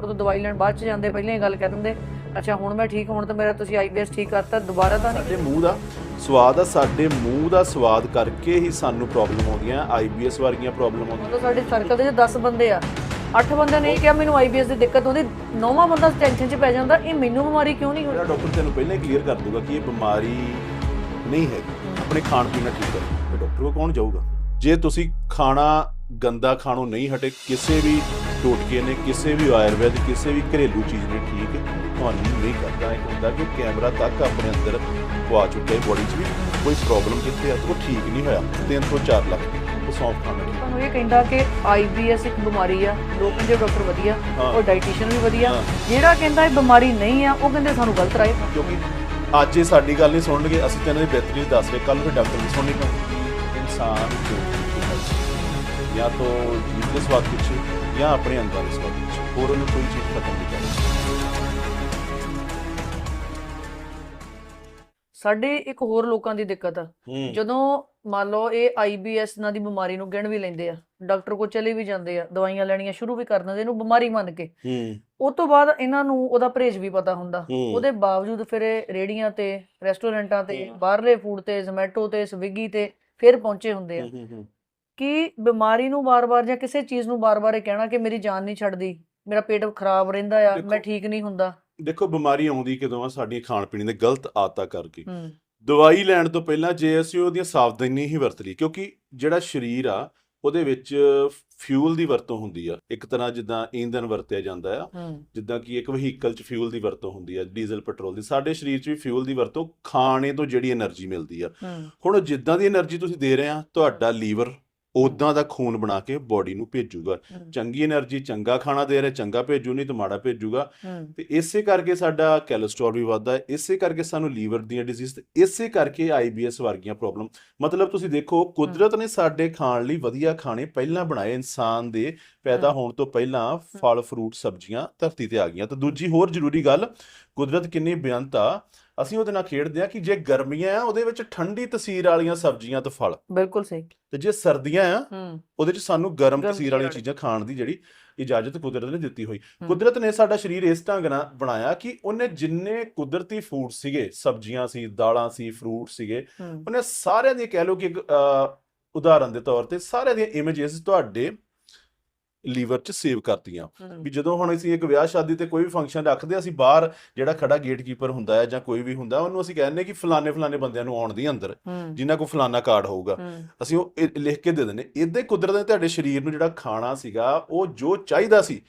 ਤੋਂ ਦਵਾਈ ਲੈਣ ਬਾਅਦ ਚ ਜਾਂਦੇ ਪਹਿਲਾਂ ਹੀ ਗੱਲ ਕਹਿ ਦਿੰਦੇ ਅੱਛਾ ਹੁਣ ਮੈਂ ਠੀਕ ਹੁਣ ਤਾਂ ਮੇਰਾ ਤੁਸੀਂ ਆਈਬੀਐਸ ਠੀਕ ਕਰਤਾ ਦੁਬਾਰਾ ਤਾਂ ਨਹੀਂ? ਸਾਡੇ ਮੂੰਹ ਦਾ ਸਵਾਦ ਆ ਸਾਡੇ ਮੂੰਹ ਦਾ ਸਵਾਦ ਕਰਕੇ ਹੀ ਸਾਨੂੰ ਪ੍ਰੋਬਲਮ ਆਉਂਦੀਆਂ ਆਈਬੀਐਸ ਵਰਗੀਆਂ ਪ੍ਰੋਬਲਮ ਆਉਂਦੀਆਂ। ਮਤਲਬ ਸਾਡੇ ਸਰਕਲ ਦੇ 10 ਬੰਦੇ ਆ। 8 ਬੰਦਿਆਂ ਨੇ ਇਹ ਕਿਹਾ ਮੈਨੂੰ ਆਈਬੀਐਸ ਦੀ ਦਿੱਕਤ ਹੁੰਦੀ ਨੌਵਾਂ ਬੰਦਾ ਟੈਨਸ਼ਨ 'ਚ ਪੈ ਜਾਂਦਾ ਇਹ ਮੈਨੂੰ ਬਿਮਾਰੀ ਕਿਉਂ ਨਹੀਂ ਹੋਈ? ਡਾਕਟਰ ਤੈਨੂੰ ਪਹਿਲਾਂ ਹੀ ਕਲੀਅਰ ਕਰ ਦੂਗਾ ਕਿ ਇਹ ਬਿਮਾਰੀ ਨਹੀਂ ਹੈਗੀ ਆਪਣੇ ਖਾਣ ਪੀਣ ਨਾਲ ਠੀਕ ਹੈ ਤੇ ਡਾਕਟਰ ਕੋਲ ਕੌਣ ਜਾਊਗਾ? ਜੇ ਤੁਸੀਂ ਖਾਣਾ ਗੰਦਾ ਖਾਣੋਂ ਨਹੀਂ ਹਟੇ ਕਿਸੇ ਵੀ ਟੋਟਕੇ ਨੇ ਕਿਸੇ ਵੀ ਆਯੁਰਵੈਦ ਕਿਸੇ ਵੀ ਘਰੇਲੂ ਚੀਜ਼ ਨੇ ਠੀਕ ਤੁਹਾਨੂੰ ਨਹੀਂ ਕਰਦਾ ਇਹ ਹੁੰਦਾ ਕਿ ਕੈਮਰਾ ਤੱਕ ਆਪਣੇ ਅੰਦਰ ਪਵਾ ਚੁੱਕਿਆ ਹੈ ਬੋਡੀ 'ਚ ਵੀ ਕੋਈ ਪ੍ਰੋਬਲਮ ਕਿੱਥੇ ਆ? ਤੇ ਉਹ ਠੀਕ ਨਹੀਂ ਹੋਇਆ। 3 ਤੋਂ 4 ਲੱਖ ਉਹ ਸੌਂਫ ਖਾਣਾ ਤੁਹਾਨੂੰ ਇਹ ਕਹਿੰਦਾ ਕਿ ਆਈਬੀਐਸ ਇੱਕ ਬਿਮਾਰੀ ਆ ਲੋਕ ਕਹਿੰਦੇ ਡਾਕਟਰ ਵਧੀਆ। ਉਹ ਡਾਈਟੀਸ਼ੀਅਨ ਵੀ ਵਧੀਆ। ਜਿਹੜਾ ਕਹਿੰਦਾ ਇਹ ਬਿਮਾਰੀ ਨਹੀਂ ਆ ਉਹ ਕਹਿੰਦੇ ਸਾਨੂੰ ਗਲਤ ਰਾਏ ਕਿਉਂਕਿ ਅੱਜ ਇਹ ਸਾਡੀ ਗੱਲ ਨਹੀਂ ਸੁਣਨਗੇ ਅਸੀਂ ਤਾਂ ਇਹਨਾਂ ਦੀ ਬਿਹਤਰੀ ਦੱਸ ਰਹੇ ਕੱਲ ਫਿਰ ਡਾਕਟਰ ਦੀ ਸੁਣਨੀ ਪਊ ਇਨਸਾਨ ਜੋ ਜਾਂ ਤਾਂ ਦੇ ਸਵਾਦ ਪਿੱਛੇ ਜਾਂ ਆਪਣੇ ਅੰਦਰ ਸਵਾਦ ਪਿੱਛੇ ਹੋਰ ਉਹਨੂੰ ਕੋਈ ਚੀਜ਼ ਖਤਮ ਨਹੀਂ ਕਰਦੀ ਸਾਡੇ ਇੱਕ ਹੋਰ ਲੋਕਾਂ ਦੀ ਦਿੱਕਤ ਆ। ਜਦੋਂ ਮੰਨ ਲਓ ਇਹ ਆਈਬੀਐਸ ਨਾਂ ਦੀ ਬਿਮਾਰੀ ਨੂੰ ਗਿਣ ਵੀ ਲੈਂਦੇ ਆ ਡਾਕਟਰ ਕੋਲ ਚਲੇ ਵੀ ਜਾਂਦੇ ਆ ਦਵਾਈਆਂ ਲੈਣੀਆਂ ਸ਼ੁਰੂ ਵੀ ਕਰ ਦਿੰਦੇ ਇਹਨੂੰ ਬਿਮਾਰੀ ਮੰਨ ਕੇ। ਹੂੰ। ਉਸ ਤੋਂ ਬਾਅਦ ਇਹਨਾਂ ਨੂੰ ਉਹਦਾ ਪਰਹੇਜ਼ ਵੀ ਪਤਾ ਹੁੰਦਾ। ਉਹਦੇ ਬਾਵਜੂਦ ਫਿਰ ਇਹ ਰੇੜੀਆਂ ਤੇ ਰੈਸਟੋਰੈਂਟਾਂ ਤੇ। ਬਾਹਰਲੇ ਫੂਡ ਤੇ ਜ਼ੋਮੈਟੋ ਤੇ ਸਵਿਗੀ ਤੇ ਫਿਰ ਪਹੁੰਚੇ ਹੁੰਦੇ ਆ। ਕਿ ਬਿਮਾਰੀ ਨੂੰ ਬਾਰ-ਬਾਰ ਜਾਂ ਕਿਸੇ ਚੀਜ਼ ਨੂੰ ਬਾਰ-ਬਾਰ ਇਹ ਕਹਿਣਾ ਕਿ ਮੇਰੀ ਜਾਨ ਨਹੀਂ ਛੱਡਦੀ ਮੇਰਾ ਪੇਟ ਖਰਾਬ ਰਹਿੰਦਾ ਆ ਮੈਂ ਠੀਕ ਨਹੀਂ ਹੁੰਦਾ। ਦੇਖੋ ਬਿਮਾਰੀ ਆਉਂਦੀ ਕਿਦੋਂ ਆ ਸਾਡੀਆਂ ਖਾਣ ਪੀਣ ਦੇ ਗਲਤ ਆਦਤਾਂ ਕਰਕੇ। ਦਵਾਈ ਲੈਣ ਤੋਂ ਪਹਿਲਾਂ ਜੇ ਅਸੀਂ ਉਹਦੀਆਂ ਸਾਵਧਾਨੀ ਹੀ ਵਰਤ ਲਈ ਕਿਉਂਕਿ ਜਿਹੜਾ ਸਰੀਰ ਆ ਉਹਦੇ ਵਿੱਚ ਫਿਊਲ ਦੀ ਵਰਤੋਂ ਹੁੰਦੀ ਆ। ਇੱਕ ਤਰ੍ਹਾਂ ਜਿੱਦਾਂ ਈਂਧਨ ਵਰਤਿਆ ਜਾਂਦਾ ਆ ਹੂੰ। ਜਿੱਦਾਂ ਕਿ ਇੱਕ ਵਹੀਕਲ 'ਚ ਫਿਊਲ ਦੀ ਵਰਤੋਂ ਹੁੰਦੀ ਆ ਡੀਜ਼ਲ ਪੈਟਰੋਲ ਦੀ। ਸਾਡੇ ਸਰੀਰ 'ਚ ਵੀ ਫਿਊਲ ਦੀ ਵਰਤੋਂ ਖਾਣੇ ਤੋਂ ਜਿਹੜੀ એનર્ਜੀ ਮਿਲਦੀ ਆ। ਹੁਣ ਜਿੱਦਾਂ ਦੀ એનર્ਜੀ ਤੁਸੀਂ ਦੇ ਰਹੇ ਆ ਤੁਹਾਡਾ ਲੀਵਰ ਉਦਾਂ ਦਾ ਖੂਨ ਬਣਾ ਕੇ ਬਾਡੀ ਨੂੰ ਭੇਜੂਗਾ। ਚੰਗੀ એનર્ਜੀ ਚੰਗਾ ਖਾਣਾ ਦੇ ਰਿਹਾ ਚੰਗਾ ਭੇਜੂ ਨਹੀਂ ਤਾਂ ਮਾੜਾ ਭੇਜੂਗਾ। ਤੇ ਇਸੇ ਕਰਕੇ ਸਾਡਾ ਕੋਲੇਸਟ੍ਰੋਲ ਵੀ ਵੱਧਦਾ ਹੈ ਇਸੇ ਕਰਕੇ ਸਾਨੂੰ ਲੀਵਰ ਦੀਆਂ ਡਿਜ਼ੀਜ਼ ਇਸੇ ਕਰਕੇ ਆਈਬੀਐਸ ਵਰਗੀਆਂ ਪ੍ਰੋਬਲਮ ਮਤਲਬ ਤੁਸੀਂ ਦੇਖੋ ਕੁਦਰਤ ਨੇ ਸਾਡੇ ਖਾਣ ਲਈ ਵਧੀਆ ਖਾਣੇ ਪਹਿਲਾਂ ਬਣਾਏ ਇਨਸਾਨ ਦੇ ਪੈਦਾ ਹੋਣ ਤੋਂ ਪਹਿਲਾਂ ਫਲ ਫਰੂਟ ਸਬਜ਼ੀਆਂ ਧਰਤੀ ਤੇ ਆ ਗਈਆਂ। ਤਾਂ ਦੂਜੀ ਹੋਰ ਜ਼ਰੂਰੀ ਗੱਲ ਕੁਦਰਤ ਕਿੰਨੀ ਬੇਅੰਤ ਆ ਅਸੀਂ ਉਹਦੇ ਨਾਲ ਖੇਡਦੇ ਆ ਕਿ ਜੇ ਗਰਮੀਆਂ ਆ ਉਹਦੇ ਵਿੱਚ ਠੰਡੀ ਤਸੀਰ ਵਾਲੀਆਂ ਸਬਜ਼ੀਆਂ ਤੇ ਫਲ ਬਿਲਕੁਲ ਸਹੀ ਤੇ ਜੇ ਸਰਦੀਆਂ ਆ ਹੂੰ ਉਹਦੇ ਚ ਸਾਨੂੰ ਗਰਮ ਗਰਮ ਤਸੀਰ ਵਾਲੀਆਂ ਵਾਲੀ। ਚੀਜ਼ਾਂ ਖਾਣ ਦੀ ਜਿਹੜੀ ਇਜਾਜ਼ਤ ਕੁਦਰਤ ਨੇ ਦਿੱਤੀ ਹੋਈ ਹਮ। ਕੁਦਰਤ ਨੇ ਸਾਡਾ ਸਰੀਰ ਇਸ ਢੰਗ ਨਾਲ ਬਣਾਇਆ ਕਿ ਉਹਨੇ ਜਿੰਨੇ ਕੁਦਰਤੀ ਫੂਡ ਸੀਗੇ ਸਬਜ਼ੀਆਂ ਸੀ ਦਾਲਾਂ ਸੀ ਫਰੂਟ ਸੀਗੇ ਹੂੰ ਉਹਨੇ ਸਾਰਿਆਂ ਦੀ ਕਹਿ ਲਓ ਕਿ ਇੱਕ, ਅਹ, ਉਦਾਹਰਨ ਦੇ ਤੌਰ ਤੇ ਸਾਰਿਆਂ ਦੀਆਂ ਇਮੇजेस ਤੁਹਾਡੇ ਲੀਵਰ 'ਚ ਸੇਵ ਕਰਤੀਆਂ। ਵੀ ਜਦੋਂ ਹੁਣ ਅਸੀਂ ਇੱਕ ਵਿਆਹ ਸ਼ਾਦੀ ਤੇ ਕੋਈ ਵੀ ਫੰਕਸ਼ਨ ਰੱਖਦੇ ਹਾਂ, ਅਸੀਂ ਬਾਹਰ ਜਿਹੜਾ ਖੜਾ ਗੇਟਕੀਪਰ ਹੁੰਦਾ ਹੈ ਜਾਂ ਕੋਈ ਵੀ ਹੁੰਦਾ ਉਹਨੂੰ ਅਸੀਂ ਕਹਿੰਦੇ ਕਿ ਫਲਾਣੇ ਫਲਾਣੇ ਬੰਦਿਆਂ ਨੂੰ ਆਉਣ ਦੀ ਅੰਦਰ ਜਿਨ੍ਹਾਂ ਕੋਲ ਫਲਾਣਾ ਕਾਰਡ ਹੋਊਗਾ। ਅਸੀਂ ਉਹ ਇਹ ਲਿਖ ਕੇ ਦੇ ਦਿੰਦੇ ਹੀ। ਕੁਦਰਤ ਨੇ ਤੁਹਾਡੇ ਸਰੀਰ ਨੂੰ ਜਿਹੜਾ ਖਾਣਾ ਸੀਗਾ ਉਹ ਜੋ ਚਾਹੀਦਾ ਸੀ।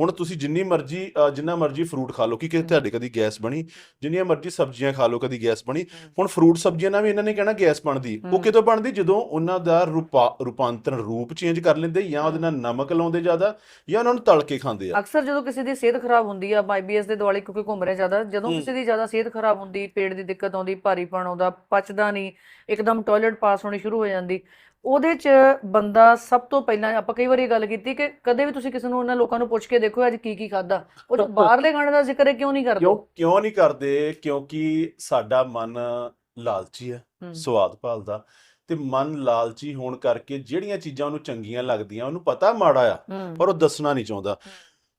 ਹੁਣ ਤੁਸੀਂ ਜਿੰਨੀ ਮਰਜ਼ੀ ਅ, ਜਿੰਨਾ ਮਰਜ਼ੀ ਫਰੂਟ ਖਾ ਲਓ ਕਿ ਕਿ ਤੁਹਾਡੇ ਕਦੀ ਗੈਸ ਬਣੀ। ਜਿੰਨੀਆਂ ਮਰਜ਼ੀ ਸਬਜ਼ੀਆਂ ਖਾ ਲਓ ਕਦੀ ਗੈਸ ਬਣੀ। ਹੁਣ ਫਰੂਟ ਸਬਜ਼ੀਆਂ ਨਾਲ ਵੀ ਇਹਨਾਂ ਨੇ ਕਹਿਣਾ ਗੈਸ ਬਣਦੀ। ਉਹ। ਕਿਦੋਂ ਬਣਦੀ? ਜਦੋਂ ਉਹਨਾਂ ਦਾ ਰੂਪਾ ਰੂਪਾਂਤਰਨ ਰੂਪ ਚੇਂਜ ਕਰ ਲੈਂਦੇ ਜਾਂ ਉਹਦੇ ਨਾਲ ਨਮਕ ਲਾਉਂਦੇ ਜ਼ਿਆਦਾ ਜਾਂ ਉਹਨਾਂ ਨੂੰ ਤਲ ਕੇ ਖਾਂਦੇ ਆ? ਅਕਸਰ ਜਦੋਂ ਕਿਸੇ ਦੀ ਸਿਹਤ ਖਰਾਬ ਹੁੰਦੀ ਆ ਆਈਬੀਐਸ ਦੇ ਦੁਆਲੇ ਕਿਉਂਕਿ ਘੁੰਮ ਰਿਹਾ ਜ਼ਿਆਦਾ ਜਦੋਂ। ਕਿਸੇ ਦੀ ਜ਼ਿਆਦਾ ਸਿਹਤ ਖਰਾਬ ਹੁੰਦੀ ਪੇਟ ਦੀ ਦਿੱਕਤ ਆਉਂਦੀ ਭਾਰੀਪਣ ਆਉਂਦਾ ਪਚਦਾ ਨਹੀਂ ਇੱਕਦਮ ਟਾਇਲਟ ਪਾਸ ਹੋਣੀ ਸ਼ੁਰੂ ਹੋ ਜਾਂਦੀ ਉਹਦੇ 'ਚ ਬੰਦਾ ਸਭ ਤੋਂ ਪਹਿਲਾਂ ਆਪਾਂ ਕਈ ਵਾਰੀ ਗੱਲ ਕੀਤੀ ਕਿ ਕਦੇ ਵੀ ਤੁਸੀਂ ਕਿਸੇ ਨੂੰ ਉਹਨਾਂ ਲੋਕਾਂ ਨੂੰ ਪੁੱਛ ਕੇ ਦੇਖੋ ਅੱਜ ਕੀ ਕੀ ਖਾਦਾ ਉਹ ਬਾਹਰਲੇ ਖਾਣੇ ਦਾ ਜ਼ਿਕਰ ਕਿਉਂ ਨਹੀਂ ਕਰਦੇ? ਕਿਉਂ ਕਿਉਂ ਨਹੀਂ ਕਰਦੇ? ਕਿਉਂਕਿ ਸਾਡਾ ਮਨ ਲਾਲਚੀ ਹੂੰ, ਸਵਾਦ ਭਾਲਦਾ। ਤੇ ਮਨ ਲਾਲਚੀ ਹੋਣ ਕਰਕੇ ਜਿਹੜੀਆਂ ਚੀਜ਼ਾਂ ਉਹਨੂੰ ਚੰਗੀਆਂ ਲੱਗਦੀਆਂ ਉਹਨੂੰ ਪਤਾ ਮਾੜਾ ਆ ਪਰ ਉਹ ਦੱਸਣਾ ਨਹੀਂ ਚਾਹੁੰਦਾ।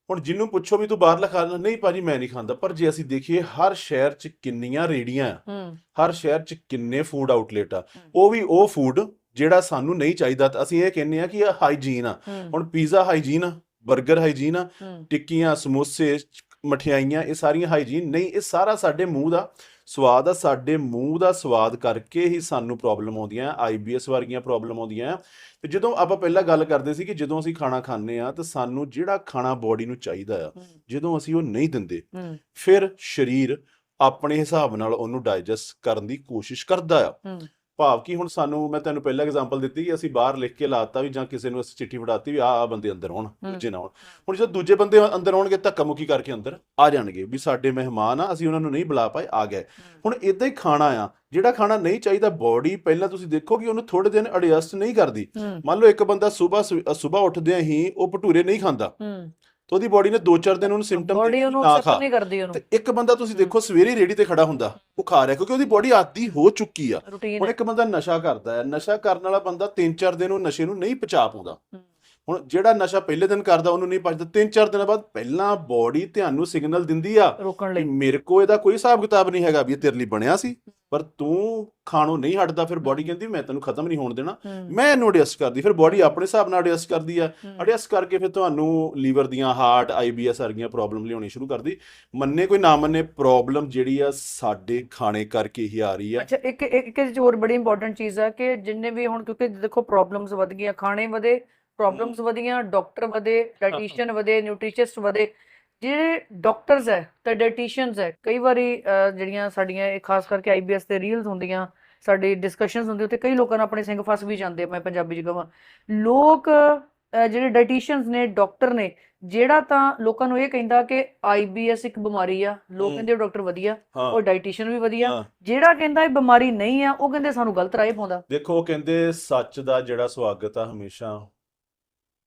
ਹੁਣ ਜਿਹਨੂੰ ਪੁੱਛੋ ਵੀ ਤੂੰ ਬਾਹਰਲਾ ਖਾ ਲੈ ਨਹੀਂ ਭਾਜੀ ਮੈਂ ਨਹੀਂ ਖਾਂਦਾ ਪਰ ਜੇ ਅਸੀਂ ਦੇਖੀਏ ਹਰ ਸ਼ਹਿਰ 'ਚ ਕਿੰਨੀਆਂ ਰੇੜੀਆਂ ਆ ਹਰ ਸ਼ਹਿਰ 'ਚ ਕਿੰਨੇ ਫੂਡ ਆਊਟਲੇਟ ਆ ਉਹ ਵੀ ਉਹ ਫੂਡ ਜਿਹੜਾ ਸਾਨੂੰ ਨਹੀਂ ਚਾਹੀਦਾ ਤਾਂ ਅਸੀਂ ਇਹ ਕਹਿੰਦੇ ਆ ਕਿ ਇਹ ਹਾਈਜੀਨ ਆ। ਹੁਣ ਪੀਜ਼ਾ ਹਾਈਜੀਨ ਆ 버ਗਰ ਹਾਈਜੀਨ ਆ ਟਿੱਕੀਆਂ ਸਮੋਸੇ ਮਠਿਆਈਆਂ ਇਹ ਸਾਰੀਆਂ ਹਾਈਜੀਨ ਨਹੀਂ ਇਹ ਸਾਰਾ ਸਾਡੇ ਮੂੰਹ ਦਾ ਸਵਾਦ ਆ ਸਾਡੇ ਮੂੰਹ ਦਾ ਸਵਾਦ ਕਰਕੇ ਹੀ ਸਾਨੂੰ ਪ੍ਰੋਬਲਮ ਆਉਂਦੀਆਂ ਆਈਬੀਐਸ ਵਰਗੀਆਂ ਪ੍ਰੋਬਲਮ ਆਉਂਦੀਆਂ। ਤੇ ਜਦੋਂ ਆਪਾਂ ਪਹਿਲਾਂ ਗੱਲ ਕਰਦੇ ਸੀ ਕਿ ਜਦੋਂ ਅਸੀਂ ਖਾਣਾ ਖਾਂਦੇ ਆ ਤਾਂ ਸਾਨੂੰ ਜਿਹੜਾ ਖਾਣਾ ਬੋਡੀ ਨੂੰ ਚਾਹੀਦਾ ਆ ਜਦੋਂ ਅਸੀਂ ਉਹ ਨਹੀਂ ਦਿੰਦੇ ਫਿਰ ਸਰੀਰ ਆਪਣੇ ਹਿਸਾਬ ਨਾਲ ਉਹਨੂੰ ਡਾਈਜੈਸਟ ਕਰਨ ਦੀ ਕੋਸ਼ਿਸ਼ ਕਰਦਾ ਆ। ਭਾਵ ਕਿ ਹੁਣ ਸਾਨੂੰ ਮੈਂ ਤੈਨੂੰ ਪਹਿਲਾਂ ਐਗਜ਼ਾਮਪਲ ਦਿੱਤੀ ਕਿ ਅਸੀਂ ਬਾਹਰ ਲਿਖ ਕੇ ਲਾਤਾ ਵੀ ਜਾਂ ਕਿਸੇ ਨੂੰ ਅਸੀਂ ਚਿੱਠੀ ਫੜਾਤੀ ਵੀ ਆਹ ਆਹ ਬੰਦੇ ਅੰਦਰ ਆਉਣ। ਦੂਜੇ ਨਾ ਆਉਣ। ਹੁਣ ਜਦੋਂ ਦੂਜੇ ਬੰਦੇ ਅੰਦਰ ਆਉਣਗੇ ਧੱਕਾ ਮੁੱਕੀ ਕਰਕੇ ਅੰਦਰ ਆ ਜਾਣਗੇ ਵੀ ਸਾਡੇ ਮਹਿਮਾਨ ਆ ਅਸੀਂ ਉਹਨਾਂ ਨੂੰ ਨਹੀਂ ਬੁਲਾ ਪਾਏ ਆ ਗਏ। ਹੁਣ ਇਦਾਂ ਹੀ ਖਾਣਾ ਆ ਜਿਹੜਾ ਖਾਣਾ ਨਹੀਂ ਚਾਹੀਦਾ ਬੋਡੀ ਪਹਿਲਾਂ ਤੁਸੀਂ ਦੇਖੋ ਕਿ ਉਹਨੂੰ ਥੋੜੇ ਦਿਨ ਐਡਜਸਟ ਨਹੀਂ ਕਰਦੀ। ਮੰਨ ਲਓ ਇੱਕ ਬੰਦਾ ਸਵੇਰ ਸਵੇਰ ਉੱਠਦਿਆਂ ਹੀ ਉਹ ਭਟੂਰੇ ਨਹੀਂ ਖਾਂਦਾ। ਤਾਂ ਉਹਦੀ ਬੋਡੀ ਨੇ 2-4 ਦਿਨ ਉਹਨੂੰ ਸਿੰਪਟਮ ਬੋਡੀ ਉਹਨੂੰ ਖਾ ਨਹੀਂ ਕਰਦੀ ਉਹਨੂੰ। ਤੇ ਇੱਕ ਬੰਦਾ ਤੁਸੀਂ ਦੇਖੋ ਸਵੇਰੇ ਰੇੜੀ ਤੇ ਖੜਾ ਹੁੰਦਾ ਉਹ ਖਾ ਰਿਹਾ ਕਿਉਂਕਿ ਉਹਦੀ ਬੋਡੀ ਆਦੀ ਹੋ ਚੁੱਕੀ ਆ। ਹੁਣ ਇੱਕ ਬੰਦਾ ਨਸ਼ਾ ਕਰਦਾ ਹੈ ਨਸ਼ਾ ਕਰਨ ਵਾਲਾ ਬੰਦਾ 3-4 ਦਿਨ ਉਹ ਨਸ਼ੇ ਨੂੰ ਨਹੀਂ ਪਚਾ ਪਾਉਂਦਾ। ਹੁਣ ਜਿਹੜਾ ਨਸ਼ਾ ਪਹਿਲੇ ਦਿਨ ਕਰਦਾ ਉਹਨੂੰ ਨਹੀਂ ਪਚਦਾ ਤਿੰਨ ਚਾਰ ਦਿਨਾਂ ਬਾਅਦ ਪਹਿਲਾਂ ਬਾਡੀ ਤੁਹਾਨੂੰ ਸਿਗਨਲ ਦਿੰਦੀ ਆ ਰੋਕਣ ਕਿ ਲਈ। ਮੇਰੇ ਕੋ ਇਹਦਾ ਕੋਈ ਹਿਸਾਬ ਕਿਤਾਬ ਨਹੀਂ ਹੈਗਾ ਵੀ ਇਹ ਤੇਰੇ ਲਈ ਬਣਿਆ ਸੀ ਪਰ ਤੂੰ ਖਾਣੋਂ ਨਹੀਂ ਹਟਦਾ ਫਿਰ ਬਾਡੀ ਕਹਿੰਦੀ ਮੈਂ ਤੈਨੂੰ ਖਤਮ ਨਹੀਂ ਹੋਣ ਦੇਣਾ। ਮੈਂ ਇਹਨੂੰ ਐਡਜਸਟ ਕਰਦੀ ਫਿਰ ਬਾਡੀ ਆਪਣੇ ਹਿਸਾਬ ਨਾਲ ਐਡਜਸਟ ਕਰਦੀ ਆ। ਐਡਜਸਟ ਕਰਕੇ ਫਿਰ ਤੁਹਾਨੂੰ ਲੀਵਰ ਦੀਆਂ ਹਾਰਟ ਆਈਬੀਐਸ ਵਰਗੀਆਂ ਪ੍ਰੋਬਲਮ ਲਿਆਉਣੀ ਸ਼ੁਰੂ ਕਰਦੀ। ਮੰਨੇ ਕੋਈ ਨਾ ਮੰਨੇ ਪ੍ਰੋਬਲਮ ਜਿਹੜੀ ਆ ਸਾਡੇ ਖਾਣੇ ਕਰਕੇ ਹੀ ਆ ਰਹੀ ਆ। ਅੱਛਾ ਇੱਕ ਇੱਕ ਹੋਰ ਬੜੀ ਇੰਪੋਰਟੈਂਟ ਚੀਜ਼ ਹੈ ਕਿ ਜਿੰਨੇ ਵੀ ਹੁਣ ਕਿਉਂਕਿ ਦੇਖੋ ਪ੍ਰੋਬਲਮਸ ਵਧ ਗਈਆਂ ਖਾਣੇ ਵਧੇ ਪ੍ਰੋਬਲਮਸ ਵਧੀਆਂ ਡਾਕਟਰ ਵਧੇ ਡਾਈਟੀਸ਼ੀਅਨ ਵਧੇ ਨਿਊਟ੍ਰੀਸ਼ਿਸਟ ਵਧੇ ਜਿਹੜੇ ਡਾਕਟਰਸ ਹੈ ਤੇ ਡਾਈਟੀਸ਼ੀਅਨਸ ਹੈ ਕਈ ਵਾਰੀ ਜਿਹੜੀਆਂ ਸਾਡੀਆਂ ਇਹ ਖਾਸ ਕਰਕੇ ਆਈਬੀਐਸ ਤੇ ਰੀਲਸ ਹੁੰਦੀਆਂ ਸਾਡੀ ਡਿਸਕਸ਼ਨਸ ਹੁੰਦੀ ਉੱਤੇ ਕਈ ਲੋਕਾਂ ਨਾਲ ਆਪਣੇ ਸਿੰਘ ਫਸ ਵੀ ਜਾਂਦੇ ਮੈਂ ਪੰਜਾਬੀ ਚ ਕਹਾਂ ਲੋਕ ਜਿਹੜੇ ਡਾਈਟੀਸ਼ੀਅਨਸ ਨੇ ਡਾਕਟਰ ਨੇ ਜਿਹੜਾ ਤਾਂ ਲੋਕਾਂ ਨੂੰ ਇਹ ਕਹਿੰਦਾ ਕਿ ਆਈਬੀਐਸ ਇੱਕ ਬਿਮਾਰੀ ਆ ਲੋਕ। ਕਹਿੰਦੇ ਡਾਕਟਰ ਵਧੀਆ ਉਹ ਡਾਈਟੀਸ਼ੀਅਨ ਵੀ ਵਧੀਆ। ਜਿਹੜਾ ਕਹਿੰਦਾ ਇਹ ਬਿਮਾਰੀ ਨਹੀਂ ਆ ਉਹ ਕਹਿੰਦੇ ਸਾਨੂੰ ਗਲਤ ਰਾਏ ਪਾਉਂਦਾ। ਦੇਖੋ ਉਹ ਕਹਿੰਦੇ ਸੱਚ ਦਾ ਜਿਹੜਾ ਸਵਾਗਤ ਆ ਹਮੇਸ਼ਾ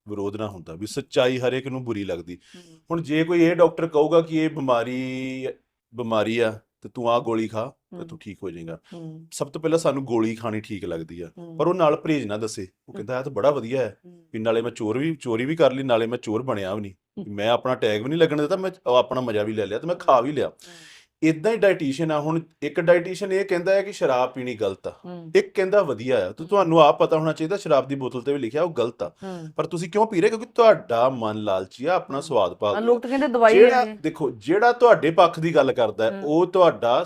ਵਿਰੋਧ ਨਾ ਹੁੰਦਾ ਵੀ ਸੱਚਾਈ ਹਰੇਕ ਨੂੰ ਬੁਰੀ ਲੱਗਦੀ। ਹੁਣ ਜੇ ਕੋਈ ਇਹ ਡਾਕਟਰ ਕਹੂਗਾ ਕਿ ਇਹ ਬਿਮਾਰੀ ਬਿਮਾਰੀ ਆ ਤੇ ਤੂੰ ਆ ਗੋਲੀ ਖਾ ਤੇ ਤੂੰ ਠੀਕ ਹੋ ਜਾਏਗਾ। ਸਭ ਤੋਂ ਪਹਿਲਾਂ ਸਾਨੂੰ ਗੋਲੀ ਖਾਣੀ ਠੀਕ ਲੱਗਦੀ ਆ ਪਰ ਉਹ ਨਾਲ ਪਰਹੇਜ਼ ਨਾ ਦੱਸੇ। ਉਹ ਕਹਿੰਦਾ ਇਹ ਤਾਂ ਬੜਾ ਵਧੀਆ ਹੈ ਵੀ ਨਾਲੇ ਮੈਂ ਚੋਰ ਵੀ ਚੋਰੀ ਵੀ ਕਰ ਲਈ ਨਾਲੇ ਮੈਂ ਚੋਰ ਬਣਿਆ ਵੀ ਨਹੀਂ। ਮੈਂ ਆਪਣਾ ਟੈਗ ਵੀ ਨਹੀਂ ਲੱਗਣ ਦਿੱਤਾ ਮੈਂ ਆਪਣਾ ਮਜ਼ਾ ਵੀ ਲੈ ਲਿਆ ਤੇ ਮੈਂ ਖਾ ਵੀ ਲਿਆ। ਇਦਾਂ ਹੀ ਡਾਈਟੀਸ਼ੀਅਨ ਆ ਹੁਣ ਇੱਕ ਡਾਈਟੀਸ਼ੀਅਨ ਇਹ ਕਹਿੰਦਾ ਹੈ ਕਿ ਸ਼ਰਾਬ ਪੀਣੀ ਗਲਤ ਆ। ਇੱਕ ਕਹਿੰਦਾ ਵਧੀਆ ਆ ਤੇ ਤੁਹਾਨੂੰ ਆਪ ਪਤਾ ਹੋਣਾ ਚਾਹੀਦਾ ਸ਼ਰਾਬ ਦੀ ਬੋਤਲ ਤੇ ਵੀ ਲਿਖਿਆ ਉਹ ਗਲਤ ਆ। ਪਰ ਤੁਸੀਂ ਕਿਉਂ ਪੀ ਰਹੇ? ਕਿਉਂਕਿ ਤੁਹਾਡਾ ਮਨ ਲਾਲਚੀ ਆ ਆਪਣਾ ਸਵਾਦ ਆ ਭਾਲਦਾ ਲੋਕ ਤਾਂ ਕਹਿੰਦੇ ਦਵਾਈ ਜਿਹੜਾ ਦੇਖੋ ਜਿਹੜਾ ਤੁਹਾਡੇ ਪੱਖ ਦੀ ਗੱਲ ਕਰਦਾ। ਉਹ ਤੁਹਾਡਾ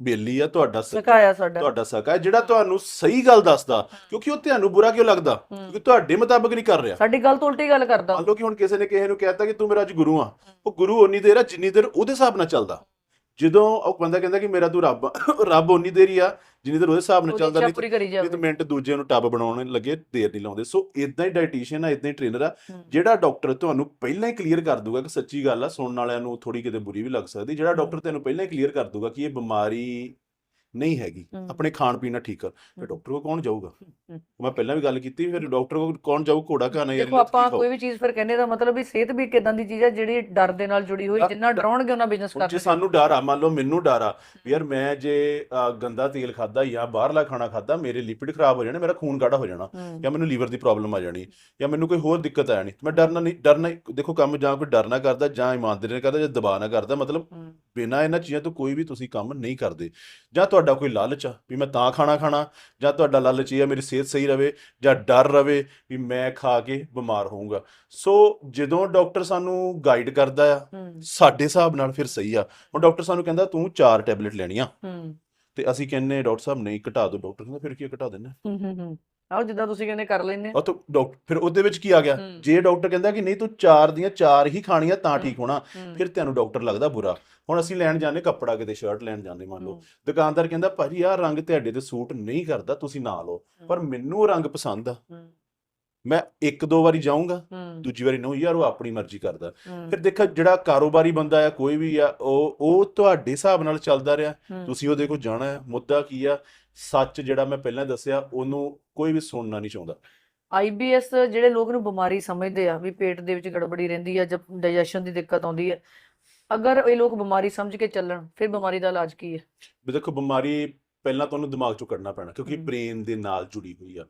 ਬੇਲੀ ਆ ਤੁਹਾਡਾ ਸ- ਸਿਖਾਇਆ ਸਾਡਾ। ਤੁਹਾਡਾ ਸਕਾ ਜਿਹੜਾ ਤੁਹਾਨੂੰ ਸਹੀ ਗੱਲ ਦੱਸਦਾ ਕਿਉਂਕਿ ਉਹ ਤੁਹਾਨੂੰ ਬੁਰਾ ਕਿਉਂ ਲੱਗਦਾ। ਕਿਉਂਕਿ ਤੁਹਾਡੇ ਮੁਤਾਬਕ ਨਹੀਂ ਕਰ ਰਿਹਾ। ਸਾਡੀ ਗੱਲ ਤੋਂ ਉਲਟੀ ਗੱਲ ਕਰਦਾ। ਮੰਨ ਲਓ ਕਿ ਹੁਣ ਕਿਸੇ ਨੇ ਕਿਸੇ ਨੂੰ ਕਹਿਤਾ ਕਿ ਤੂੰ ਮੇਰਾ ਅੱਜ ਗੁਰੂ ਆ। ਉਹ ਗੁਰੂ ਉਨੀ ਦੇਰ ਆ ਜਿੰਨੀ ਦੇਰ ਉਹਦੇ ਹਿਸਾਬ ਨਾਲ ਚੱਲਦਾ। ਜਦੋਂ ਉਹ ਬੰਦਾ ਕਹਿੰਦਾ ਕਿ ਮੇਰਾ ਤੂੰ ਰੱਬ ਰੱਬ ਉਨੀ ਦੇਰ ਹੀ ਆ ਜਿੰਨੀ ਦੇਰ ਉਹਦੇ ਹਿਸਾਬ ਨਾਲ ਉਹਦੀ ਚੱਲਦਾ ਇੱਛਾ ਨਹੀਂ ਪੂਰੀ ਕਰੀ ਨਹੀਂ ਤਾਂ ਮਿੰਟ ਦੂਜੇ ਨੂੰ ਟੱਬ ਬਣਾਉਣ ਲੱਗੇ ਦੇਰ ਨਹੀਂ ਲਾਉਂਦੇ। ਸੋ ਇਦਾਂ ਹੀ ਡਾਈਟੀਸ਼ੀਅਨ ਆ ਇਦਾਂ ਹੀ ਟ੍ਰੇਨਰ ਆ। ਹਮ, ਜਿਹੜਾ ਡਾਕਟਰ ਤੁਹਾਨੂੰ ਪਹਿਲਾਂ ਹੀ ਕਲੀਅਰ ਕਰ ਦੂਗਾ ਕਿ ਸੱਚੀ ਗੱਲ ਆ ਸੁਣਨ ਵਾਲਿਆਂ ਨੂੰ ਥੋੜੀ ਕਿਤੇ ਬੁਰੀ ਵੀ ਲੱਗ ਸਕਦੀ। ਜਿਹੜਾ ਡਾਕਟਰ ਤੈਨੂੰ ਪਹਿਲਾਂ ਹੀ ਕਲੀਅਰ ਕਰ ਦੂਗਾ ਕਿ ਇਹ ਬਿਮਾਰੀ ਨਹੀਂ ਹੈਗੀ। ਆਪਣੇ ਖਾਣ ਪੀਣ ਨਾਲ ਠੀਕ ਕਰ ਫਿਰ। ਡਾਕਟਰ ਕੋਲ ਕੌਣ ਜਾਊਗਾ। ਮੈਂ ਪਹਿਲਾਂ ਵੀ ਗੱਲ ਕੀਤੀ ਫਿਰ ਡਾਕਟਰ ਕੋਲ ਕੌਣ ਜਾਊ ਘੋੜਾ ਘਾਣਾ ਯਾਰ ਦੇਖੋ ਆਪਾਂ ਕੋਈ ਵੀ ਚੀਜ਼ ਫਿਰ ਕਹਿੰਦੇ ਦਾ ਮਤਲਬ ਵੀ ਸਿਹਤ ਵੀ ਕਿਦਾਂ ਦੀ ਚੀਜ਼ ਹੈ ਜਿਹੜੀ ਡਰ ਦੇ ਨਾਲ ਜੁੜੀ ਹੋਈ ਜਿੰਨਾ ਡਰਾਉਣਗੇ ਉਹਨਾਂ ਬਿਜ਼ਨਸ ਹੁਣ ਜੇ ਸਾਨੂੰ ਡਰ ਆ ਮੰਨ ਲਓ ਮੈਨੂੰ ਡਰ ਆ ਯਾਰ ਮੈਂ ਜੇ ਗੰਦਾ ਤੇਲ ਖਾਦਾ ਜਾਂ ਬਾਹਰਲਾ ਖਾਣਾ ਖਾਦਾ ਮੇਰੇ ਲਿਪਿਡ ਖਰਾਬ ਹੋ ਜਾਣੇ ਮੇਰਾ ਖੂਨ ਗਾੜਾ ਹੋ ਜਾਣਾ ਜਾਂ ਮੈਨੂੰ ਲੀਵਰ ਦੀ ਪ੍ਰੋਬਲਮ ਆ ਜਾਣੀ ਜਾਂ ਮੈਨੂੰ ਕੋਈ ਹੋਰ ਦਿੱਕਤ ਆ ਜਾਣੀ ਮੈਂ ਡਰਨਾ ਨਹੀਂ ਡਰਨਾ ਦੇਖੋ ਕੰਮ ਜਾਂ ਕੋਈ ਡਰ ਨਾ ਕਰਦਾ ਜਾਂ ਇਮਾਨਦਾਰੀ ਨਾਲ ਕਰਦਾ ਜਾਂ ਦਬਾਅ ਨਾ ਕਰਦਾ ਮਤਲਬ ਬਿਨਾਂ ਇਹਨਾਂ ਚੀਜ਼ਾਂ ਤੋਂ ਕੋਈ ਵੀ ਤੁਸੀਂ ਕੰਮ ਨਹੀਂ ਕਰਦੇ। ਜਾਂ ਤੁਹਾਡਾ ਕੋਈ ਲਾਲਚ ਆ ਵੀ ਮੈਂ ਤਾਂ ਖਾਣਾ ਖਾਣਾ ਜਾਂ ਤੁਹਾਡਾ ਲਾਲਚ ਇਹ ਆ ਮੇਰੀ ਸਿਹਤ ਸਹੀ ਰਵੇ ਜਾਂ ਡਰ ਰਵੇ ਵੀ ਮੈਂ ਖਾ ਕੇ ਬਿਮਾਰ ਹੋਊਂਗਾ। ਸੋ ਜਦੋਂ ਡਾਕਟਰ ਸਾਨੂੰ ਗਾਈਡ ਕਰਦਾ ਆ ਸਾਡੇ ਹਿਸਾਬ ਨਾਲ ਫਿਰ ਸਹੀ ਆ। ਹੁਣ ਡਾਕਟਰ ਸਾਨੂੰ ਕਹਿੰਦਾ ਤੂੰ ਚਾਰ ਟੈਬਲੇਟ ਲੈਣੀਆਂ। ਤੇ ਅਸੀਂ ਕਹਿੰਨੇ ਡਾਕਟਰ ਸਾਹਿਬ ਨਹੀਂ ਘਟਾ ਦਿਓ ਡਾਕਟਰ ਕਹਿੰਦਾ ਫਿਰ ਕੀ ਘਟਾ ਹਮ। ਆਹੋ ਜਿੱਦਾਂ ਤੁਸੀਂ ਕਹਿੰਦੇ ਕਰ ਲੈਂਦੇ ਉਹ ਤਾਂ ਡਾਕਟਰ ਫਿਰ ਉਹਦੇ ਵਿੱਚ ਕੀ ਆ ਗਿਆ। ਜੇ ਡਾਕਟਰ ਕਹਿੰਦਾ ਕਿ ਨਹੀਂ ਤੂੰ ਚਾਰ ਦੀਆਂ ਚਾਰ ਹੀ ਖਾਣੀਆਂ ਤਾਂ। ਠੀਕ ਹੋਣਾ ਫਿਰ ਤੁਹਾਨੂੰ ਡਾਕਟਰ ਲੱਗਦਾ ਬੁਰਾ। ਹੁਣ ਅਸੀਂ ਲੈਣ ਜਾਂਦੇ ਕੱਪੜਾ ਕਿਤੇ ਸ਼ਰਟ ਲੈਣ ਜਾਂਦੇ ਮੰਨ ਲਓ। ਦੁਕਾਨਦਾਰ ਕਹਿੰਦਾ ਭਾਜੀ ਆਹ ਰੰਗ ਤੁਹਾਡੇ ਤੇ ਸੂਟ ਨਹੀਂ ਕਰਦਾ ਤੁਸੀਂ ਨਾ ਲਓ। ਪਰ ਮੈਨੂੰ ਉਹ ਰੰਗ ਪਸੰਦ ਆ। ਮੈਂ ਇੱਕ ਦੋ ਵਾਰੀ ਜਾਊਂਗਾ ਦੂਜੀ ਵਾਰੀ ਨਹੀਂ ਯਾਰ ਉਹ ਆਪਣੀ ਮਰਜ਼ੀ ਕਰਦਾ। ਫਿਰ ਦੇਖੋ ਜਿਹੜਾ ਕਾਰੋਬਾਰੀ ਬੰਦਾ ਆ ਕੋਈ ਵੀ ਆ ਉਹ ਉਹ ਤੁਹਾਡੇ ਹਿਸਾਬ ਨਾਲ ਚੱਲਦਾ ਰਿਹਾ। ਤੁਸੀਂ ਉਹਦੇ ਕੋਲ ਜਾਣਾ ਹੈ ਮੁੱਦਾ ਕੀ ਆ? ਸੱਚ ਜਿਹੜਾ ਮੈਂ ਪਹਿਲਾਂ ਦੱਸਿਆ ਉਹਨੂੰ ਕੋਈ ਵੀ ਸੁਣਨਾ ਨਹੀਂ ਚਾਹੁੰਦਾ। ਆਈਬੀਐਸ ਜਿਹੜੇ ਲੋਕ ਨੂੰ ਬਿਮਾਰੀ ਸਮਝਦੇ ਆ ਵੀ ਪੇਟ ਦੇ ਵਿੱਚ ਗੜਬੜੀ ਰਹਿੰਦੀ ਆ ਜਦ ਡਾਈਜੈਸ਼ਨ ਦੀ ਦਿੱਕਤ ਆਉਂਦੀ ਹੈ ਅਗਰ ਇਹ ਲੋਕ ਬਿਮਾਰੀ ਸਮਝ ਕੇ ਚੱਲਣ ਫਿਰ ਬਿਮਾਰੀ ਦਾ ਇਲਾਜ ਕੀ ਹੈ ਵੀ ਦੇਖੋ ਬਿਮਾਰੀ ਪਹਿਲਾਂ ਤੁਹਾਨੂੰ ਦਿਮਾਗ ਚੋਂ ਕੱਢਣਾ ਪੈਣਾ ਕਿਉਂਕਿ। ਬ੍ਰੇਨ ਦੇ ਨਾਲ ਜੁੜੀ ਹੋਈ ਆ।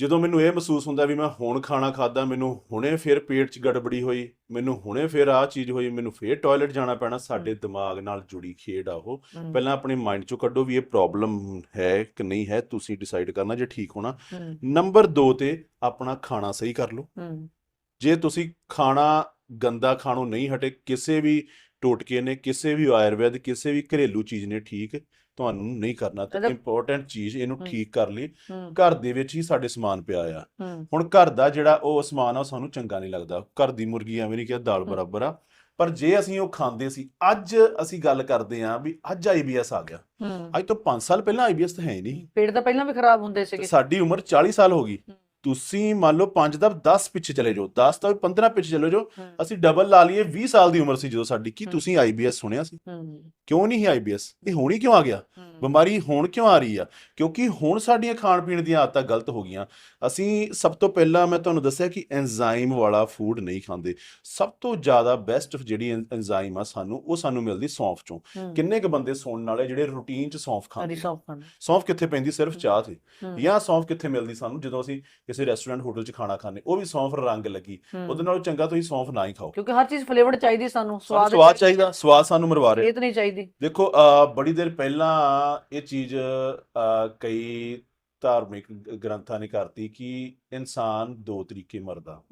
ਜਦੋਂ ਮੈਨੂੰ ਇਹ ਮਹਿਸੂਸ ਹੁੰਦਾ ਵੀ ਮੈਂ ਹੁਣ ਖਾਣਾ ਖਾਦਾ ਮੈਨੂੰ ਹੁਣੇ ਫਿਰ ਪੇਟ 'ਚ ਗੜਬੜੀ ਹੋਈ ਮੈਨੂੰ ਹੁਣੇ ਫਿਰ ਆਹ ਚੀਜ਼ ਹੋਈ ਮੈਨੂੰ ਫਿਰ ਟਾਇਲਟ ਜਾਣਾ ਪੈਣਾ ਸਾਡੇ ਦਿਮਾਗ ਨਾਲ ਜੁੜੀ ਖੇਡ ਆ ਉਹ। ਪਹਿਲਾਂ ਆਪਣੇ ਮਾਈਂਡ 'ਚੋਂ ਕੱਢੋ ਵੀ ਇਹ ਪ੍ਰੋਬਲਮ ਹੈ ਕਿ ਨਹੀਂ ਹੈ ਤੁਸੀਂ ਡਿਸਾਈਡ ਕਰਨਾ ਜੇ ਠੀਕ ਹੋਣਾ। ਨੰਬਰ 2 ਤੇ ਆਪਣਾ ਖਾਣਾ ਸਹੀ ਕਰ ਲਓ। ਜੇ ਤੁਸੀਂ ਖਾਣਾ ਗੰਦਾ ਖਾਣੋਂ ਨਹੀਂ ਹਟੇ ਕਿਸੇ ਵੀ ਟੋਟਕੇ ਨੇ ਕਿਸੇ ਵੀ ਆਯੁਰਵੈਦ ਕਿਸੇ ਵੀ ਘਰੇਲੂ ਚੀਜ਼ ਨੇ ਠੀਕ ਤੁਹਾਨੂੰ ਨਹੀਂ ਕਰਨਾ ਤੇ ਇੰਪੋਰਟੈਂਟ ਚੀਜ਼ ਇਹਨੂੰ। ਠੀਕ ਕਰ ਲਈ। ਘਰ ਦੇ ਵਿੱਚ ਹੀ ਸਾਡੇ ਸਮਾਨ ਪਿਆ ਆ। ਹੁਣ ਘਰ ਦਾ ਜਿਹੜਾ ਉਹ ਸਮਾਨ ਆ ਸਾਨੂੰ ਚੰਗਾ ਨਹੀਂ ਲੱਗਦਾ। ਘਰ ਦੀ ਮੁਰਗੀ ਐਵੇਂ ਨਹੀਂ ਕਿ ਦਾਲ। ਬਰਾਬਰ ਆ। ਪਰ ਜੇ ਅਸੀਂ ਉਹ ਖਾਂਦੇ ਸੀ ਅੱਜ ਅਸੀਂ ਗੱਲ ਕਰਦੇ ਆ ਵੀ ਅੱਜ ਆਈਬੀਐਸ ਆ ਗਿਆ। ਅੱਜ ਤੋਂ 5 ਸਾਲ ਪਹਿਲਾਂ ਆਈਬੀਐਸ ਤਾਂ ਹੈ ਹੀ ਨਹੀਂ। ਪੇਟ ਤਾਂ ਪਹਿਲਾਂ ਵੀ ਖਰਾਬ ਹੁੰਦੇ ਸੀਗੇ। ਸਾਡੀ ਉਮਰ 40 ਸਾਲ ਹੋ ਗਈ। ਤੁਸੀਂ ਮੰਨ ਲਓ 5 ਦਾ 10 ਪਿੱਛੇ ਚਲੇ ਜਾਓ 10 ਦਾ 15 ਪਿੱਛੇ ਚਲੇ ਜਾਓ ਅਸੀਂ ਡਬਲ ਲਾ ਲਈਏ 20 ਸਾਲ ਦੀ ਉਮਰ ਸੀ ਜਦੋਂ ਸਾਡੀ ਕੀ। ਤੁਸੀਂ ਆਈਬੀਐਸ ਸੁਣਿਆ ਸੀ? ਕਿਉਂ ਨਹੀਂ ਸੀ ਆਈਬੀਐਸ ਇਹ ਹੋਣੀ ਕਿਉਂ ਆ ਗਿਆ? ਬਿਮਾਰੀ ਹੁਣ ਕਿਉਂ ਆ ਰਹੀ ਆ? ਕਿਉਂਕਿ ਹੁਣ ਸਾਡੀਆਂ ਖਾਣ ਪੀਣ ਦੀਆਂ ਆਦਤਾਂ ਗਲਤ ਹੋ ਗਈਆਂ। ਅਸੀਂ ਸਭ ਤੋਂ ਪਹਿਲਾਂ ਮੈਂ ਤੁਹਾਨੂੰ ਦੱਸਿਆ ਕਿ ਐਂਜ਼ਾਈਮ ਵਾਲਾ ਫੂਡ ਨਹੀਂ ਖਾਂਦੇ। ਸਭ ਤੋਂ ਜ਼ਿਆਦਾ ਬੈਸਟ ਜਿਹੜੀ ਐਂਜ਼ਾਈਮ ਆ ਸਾਨੂੰ ਉਹ ਸਾਨੂੰ ਮਿਲਦੀ ਸੌਂਫ ਚੋਂ। ਕਿੰਨੇ ਕ ਬੰਦੇ ਸੁਣਨ ਵਾਲੇ ਜਿਹੜੇ ਰੂਟੀਨ ਚ ਸੌਂਫ ਖਾਂਦੇ ਸੌਂਫ ਕਿੱਥੇ ਪੈਂਦੀ? ਸਿਰਫ ਚਾਹ ਤੇ। ਜਾਂ ਸੌਂਫ ਕਿੱਥੇ ਮਿਲਦੀ ਸਾਨੂੰ? ਜਦੋਂ ਅਸੀਂ ਕਿਸੇ ਰੈਸਟੋਰੈਂਟ ਹੋਟਲ 'ਚ ਖਾਣਾ ਖਾਂਦੇ ਉਹ ਵੀ ਸੌਂਫ ਰੰਗ ਲੱਗੀ। ਉਹਦੇ ਨਾਲੋਂ ਚੰਗਾ ਤੁਸੀਂ ਸੌਂਫ ਨਾ ਹੀ ਖਾਓ। ਕਿਉਂਕਿ ਹਰ ਚੀਜ਼ ਫਲੇਵਰਡ ਚਾਹੀਦੀ ਸਾਨੂੰ ਸਵਾਦ ਸਵਾਦ ਚਾਹੀਦਾ। ਸਵਾਦ ਸਾਨੂੰ ਮਰਵਾ ਰਿਹਾ। ਇਹ ਤਾਂ ਨਹੀਂ ਚਾਹੀਦੀ। ਦੇਖੋ ਬੜੀ ਦੇਰ ਪਹਿਲਾਂ ਇਹ ਚੀਜ਼ ਕਈ ਧਾਰਮਿਕ ਗ੍ਰੰਥਾਂ ਨੇ ਕਰਤੀ ਕਿ ਇਨਸਾਨ ਦੋ ਤਰੀਕੇ ਮਰਦਾ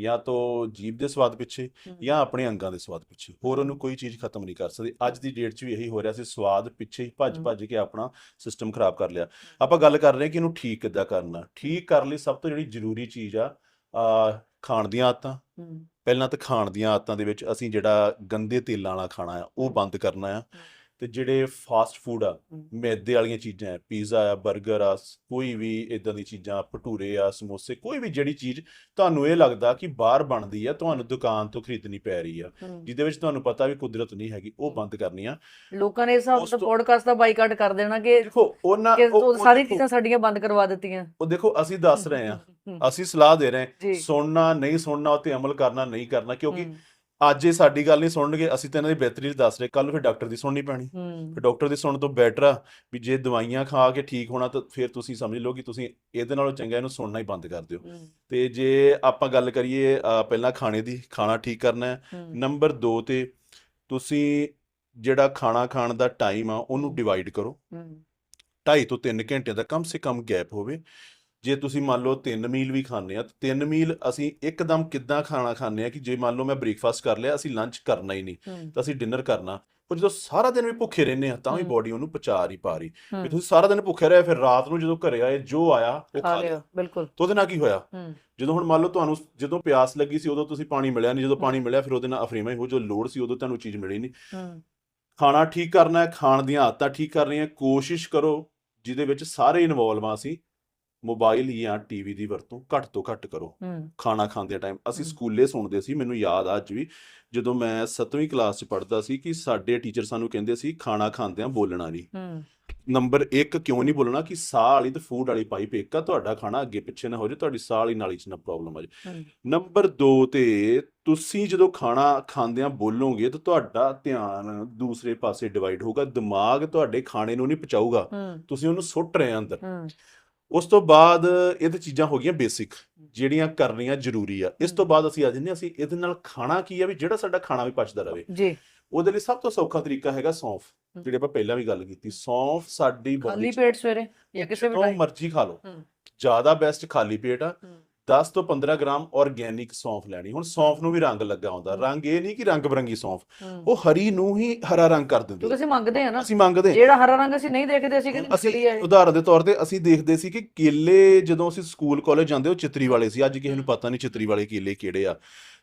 ਜਾਂ ਤਾਂ ਜੀਭ ਦੇ ਸਵਾਦ ਪਿੱਛੇ। ਜਾਂ ਆਪਣੇ ਅੰਗਾਂ ਦੇ ਸਵਾਦ ਪਿੱਛੇ। ਹੋਰ ਉਹਨੂੰ ਕੋਈ ਚੀਜ਼ ਖਤਮ ਨਹੀਂ ਕਰ ਸਕਦੀ। ਅੱਜ ਦੀ ਡੇਟ 'ਚ ਵੀ ਇਹੀ ਹੋ ਰਿਹਾ ਸੀ ਸਵਾਦ ਪਿੱਛੇ ਹੀ ਭੱਜ। ਭੱਜ ਕੇ ਆਪਣਾ ਸਿਸਟਮ ਖਰਾਬ ਕਰ ਲਿਆ। ਆਪਾਂ ਗੱਲ ਕਰ ਰਹੇ ਕਿ ਇਹਨੂੰ ਠੀਕ ਕਿੱਦਾਂ ਕਰਨਾ। ਠੀਕ ਕਰਨ ਲਈ ਸਭ ਤੋਂ ਜਿਹੜੀ ਜ਼ਰੂਰੀ ਚੀਜ਼ ਆ ਖਾਣ ਦੀਆਂ ਆਦਤਾਂ। ਪਹਿਲਾਂ ਤਾਂ ਖਾਣ ਦੀਆਂ ਆਦਤਾਂ ਦੇ ਵਿੱਚ ਅਸੀਂ ਜਿਹੜਾ ਗੰਦੇ ਤੇਲਾਂ ਵਾਲਾ ਖਾਣਾ ਆ ਉਹ ਬੰਦ ਕਰਨਾ ਆ। ਤੇ ਜਿਹੜੇ ਫਾਸਟ ਫੂਡ ਆ। ਮੈਦੇ ਵਾਲੀਆਂ ਚੀਜ਼ਾਂ ਆ ਪੀਜ਼ਾ ਆ 버ਗਰ ਆ ਕੋਈ ਵੀ ਇਦਾਂ ਦੀ ਚੀਜ਼ਾਂ ਭਟੂਰੇ ਆ ਸਮੋਸੇ ਕੋਈ ਵੀ ਜਿਹੜੀ ਚੀਜ਼ ਤੁਹਾਨੂੰ ਇਹ ਲੱਗਦਾ ਕਿ ਬਾਹਰ ਬਣਦੀ ਆ ਤੁਹਾਨੂੰ ਦੁਕਾਨ ਤੋਂ ਖਰੀਦਣੀ ਪੈ ਰਹੀ ਆ। ਜਿਹਦੇ ਵਿੱਚ ਤੁਹਾਨੂੰ ਪਤਾ ਵੀ ਕੁਦਰਤ ਨਹੀਂ ਹੈਗੀ ਉਹ ਬੰਦ ਕਰਨੀ ਆ ਲੋਕਾਂ ਨੇ ਇਸ ਹਿਸਾਬ ਤੋਂ ਤੋਂ- ਪੋਡਕਾਸਟ ਦਾ ਬਾਈਕਾਟ ਕਰ ਦੇਣਾ ਕਿ ਦੇਖੋ ਉਹਨਾਂ ਸਾਰੀ ਚੀਜ਼ਾਂ ਸਾਡੀਆਂ ਬੰਦ ਕਰਵਾ ਦਿੱਤੀਆਂ। ਉਹ ਦੇਖੋ ਅਸੀਂ ਦੱਸ ਰਹੇ ਆ ਅਸੀਂ ਸਲਾਹ ਦੇ ਰਹੇ ਸੁਣਨਾ ਨਹੀਂ ਸੁਣਨਾ ਉੱਤੇ ਅਮਲ ਕਰਨਾ ਨਹੀਂ ਕਰਨਾ ਕਿਉਂਕਿ ਅੱਜ ਇਹ ਸਾਡੀ ਗੱਲ ਨਹੀਂ ਸੁਣਨਗੇ ਅਸੀਂ ਤਾਂ ਇਹਨਾਂ ਦੀ ਬਿਹਤਰੀ ਲਈ ਦੱਸ ਰਹੇ ਕੱਲ ਨੂੰ ਫਿਰ ਡਾਕਟਰ ਦੀ ਸੁਣਨੀ ਪੈਣੀ। ਫਿਰ ਡਾਕਟਰ ਦੀ ਸੁਣਨ ਤੋਂ ਬੈਟਰ ਆ ਵੀ ਜੇ ਦਵਾਈਆਂ ਖਾ ਕੇ ਠੀਕ ਹੋਣਾ ਤਾਂ ਫਿਰ ਤੁਸੀਂ ਸਮਝ ਲਓ ਕਿ ਤੁਸੀਂ ਇਹਦੇ ਨਾਲੋਂ ਚੰਗਾ ਇਹਨੂੰ ਸੁਣਨਾ ਹੀ ਬੰਦ ਕਰ ਦਿਓ। ਤੇ ਜੇ ਆਪਾਂ ਗੱਲ ਕਰੀਏ ਪਹਿਲਾਂ ਖਾਣੇ ਦੀ ਖਾਣਾ ਠੀਕ ਕਰਨਾ ਹੈ। ਨੰਬਰ 2 ਤੇ ਤੁਸੀਂ ਜਿਹੜਾ ਖਾਣਾ ਖਾਣ ਦਾ ਟਾਈਮ ਆ ਉਹਨੂੰ ਡਿਵਾਈਡ ਕਰੋ। ਹੂੰ, 2.5 ਤੋਂ 3 ਘੰਟੇ ਦਾ ਕਮ ਸੇ ਕਮ ਗੈਪ ਹੋਵੇ। ਜੇ ਤੁਸੀਂ ਮੰਨ ਲਓ ਤਿੰਨ ਮੀਲ ਵੀ ਖਾਂਦੇ ਆ ਤਾਂ ਤਿੰਨ ਮੀਲ ਅਸੀਂ ਇੱਕਦਮ ਕਿੱਦਾਂ ਖਾਣਾ ਖਾਂਦੇ ਆ ਕਿ ਜੇ ਮੰਨ ਲਓ ਮੈਂ ਬ੍ਰੇਕਫਾਸਟ ਕਰ ਲਿਆ ਅਸੀਂ ਲੰਚ ਕਰਨਾ ਹੀ ਨਹੀਂ ਹੂੰ, ਤਾਂ ਅਸੀਂ ਡਿਨਰ ਕਰਨਾ। ਉਹ ਜਦੋਂ ਸਾਰਾ ਦਿਨ ਵੀ ਭੁੱਖੇ ਰਹਿੰਦੇ ਆ ਤਾਂ ਵੀ ਹੂੰ। ਬੋਡੀ ਉਹਨੂੰ ਪਚਾ ਨਹੀਂ ਪਾ ਰਹੀ। ਵੀ ਹੂੰ, ਤੁਸੀਂ ਸਾਰਾ ਦਿਨ ਭੁੱਖੇ ਰਹੇ ਫਿਰ ਰਾਤ ਨੂੰ ਜਦੋਂ ਘਰੇ ਆਏ ਜੋ ਆਇਆ ਉਹ ਖਾ ਲਿਆ ਬਿਲਕੁਲ। ਤਾਂ ਉਹਦੇ ਨਾਲ ਕੀ ਹੋਇਆ? ਹੂੰ। ਜਦੋਂ ਹੁਣ ਮੰਨ ਲਓ ਤੁਹਾਨੂੰ ਜਦੋਂ ਪਿਆਸ ਲੱਗੀ ਸੀ ਉਦੋਂ ਤੁਸੀਂ ਪਾਣੀ ਮਿਲਿਆ ਨਹੀਂ ਜਦੋਂ ਪਾਣੀ ਮਿਲਿਆ ਫਿਰ ਉਹਦੇ ਨਾਲ ਅਫਰੀਮਾ ਹੀ ਹੋ ਜੋ ਲੋੜ ਸੀ ਉਦੋਂ ਤੁਹਾਨੂੰ ਚੀਜ਼ ਮਿਲੀ ਨਹੀਂ। ਹੂੰ। ਖਾਣਾ ਠੀਕ ਕਰਨਾ ਹੈ ਖਾਣ ਦੀਆਂ ਆਦਤਾਂ ਠੀਕ ਕਰਨੀਆਂ ਕੋਸ਼ਿਸ਼ ਕਰੋ ਜਿਹਦੇ ਵਿੱਚ ਸਾਰੇ ਇਨਵੋਲਵ ਆ ਅਸੀਂ ਮੋਬਾਈਲ ਜਾਂ ਟੀਵੀ ਦੀ ਵਰਤੋਂ ਘੱਟ ਤੋਂ ਘੱਟ ਕਰੋ। ਖਾਣਾ ਖਾਂਦੇ ਟਾਈਮ ਅਸੀਂ। ਸਕੂਲੇ ਸੁਣਦੇ ਸੀ ਮੈਨੂੰ ਯਾਦ ਆ ਅੱਜ ਵੀ ਜਦੋਂ ਮੈਂ 7ਵੀਂ ਕਲਾਸ 'ਚ ਪੜ੍ਹਦਾ ਸੀ ਕਿ ਸਾਡੇ ਟੀਚਰ ਸਾਨੂੰ ਕਹਿੰਦੇ ਸੀ ਖਾਣਾ ਖਾਂਦਿਆਂ ਬੋਲਣਾ ਨਹੀਂ ਨੰਬਰ 1 ਕਿਉਂ ਨਹੀਂ ਬੋਲਣਾ ਕਿ ਸਾਹ ਵਾਲੀ ਤੇ ਫੂਡ ਵਾਲੀ ਪਾਈਪ ਇੱਕ ਆ ਤੁਹਾਡਾ ਖਾਣਾ ਅੱਗੇ ਪਿੱਛੇ ਨਾ ਹੋ ਜਾਏ ਤੁਹਾਡੀ ਸਾਹ ਵਾਲੀ ਨਾਲੀ 'ਚ ਨਾ ਪ੍ਰੋਬਲਮ ਆ ਹੂੰ। ਨੰਬਰ 2 ਤੇ ਤੁਸੀਂ ਜਦੋਂ ਖਾਣਾ ਖਾਂਦਿਆਂ ਬੋਲੋਗੇ ਤਾਂ ਤੁਹਾਡਾ ਧਿਆਨ ਦੂਸਰੇ ਪਾਸੇ ਡਿਵਾਈਡ ਹੋਊਗਾ ਦਿਮਾਗ ਤੁਹਾਡੇ ਖਾਣੇ ਨੂੰ ਨਹੀਂ ਪਚਾਊਗਾ ਤੁਸੀਂ ਉਹਨੂੰ ਸੁੱਟ ਰਹੇ ਆ ਅੰਦਰ। ਉਸ ਤੋਂ ਬਾਅਦ ਇਹ ਤੇ ਚੀਜ਼ਾਂ ਹੋ ਗਈਆਂ ਬੇਸਿਕ ਜਿਹੜੀਆਂ ਕਰਨੀਆਂ ਜ਼ਰੂਰੀ ਆ। ਇਸ ਤੋਂ ਬਾਅਦ ਅਸੀਂ ਆ ਹਾਂ ਅਸੀਂ ਇਹਦੇ ਨਾਲ ਖਾਣਾ ਕੀ ਆ ਵੀ ਜਿਹੜਾ ਸਾਡਾ ਖਾਣਾ ਵੀ ਪਚਦਾ ਰਵੇ ਜੀ। ਉਹਦੇ ਲਈ ਸਭ ਤੋਂ ਸੌਖਾ ਤਰੀਕਾ ਹੈਗਾ ਸੌਂਫ। ਜਿਹੜੇ ਆਪਾਂ ਪਹਿਲਾਂ ਵੀ ਗੱਲ ਕੀਤੀ। ਸੌਂਫ ਸਾਡੀ ਖਾਲੀ ਬੋਡੀ ਪੇਟ ਸਵੇਰੇ ਜਾਂ ਕਿਸੇ ਵੀ ਟਾਈਮ ਮਰਜ਼ੀ ਖਾ ਲਓ। ਜ਼ਿਆਦਾ ਬੈਸਟ ਖਾਲੀ ਪੇਟ ਆ। 10 ਤੋਂ 15 ਗ੍ਰਾਮ ਆਰਗੇਨਿਕ ਸੌਂਫ ਲੈਣੀ। ਹੁਣ ਸੌਂਫ ਨੂੰ ਵੀ ਰੰਗ ਲੱਗਾ ਹੁੰਦਾ। ਰੰਗ ਇਹ ਨਹੀਂ ਕਿ ਰੰਗ ਬਰੰਗੀ ਸੌਂਫ। ਉਹ ਹਰੀ ਨੂੰ ਹੀ ਹਰਾ ਰੰਗ ਕਰ ਦਿੰਦੀ ਕਿਉਂਕਿ ਅਸੀਂ ਮੰਗਦੇ ਆ ਨਾ। ਅਸੀਂ ਮੰਗਦੇ। ਜਿਹੜਾ ਹਰਾ ਰੰਗ ਅਸੀਂ ਨਹੀਂ ਦੇਖਦੇ ਅਸੀਂ ਕਹਿੰਦੇ ਹੈ ਉਦਾਹਰਨ ਦੇ ਤੌਰ ਤੇ ਅਸੀਂ ਦੇਖਦੇ ਸੀ ਕਿ ਕੇਲੇ ਜਦੋਂ ਅਸੀਂ ਸਕੂਲ ਕਾਲਜ ਜਾਂਦੇ ਉਹ ਚਿਤਰੀ ਵਾਲੇ ਸੀ। ਅੱਜ ਕਿਸੇ ਨੂੰ ਪਤਾ ਨਹੀਂ ਚਿਤਰੀ ਵਾਲੇ ਕੇਲੇ ਕਿਹੜੇ ਆ।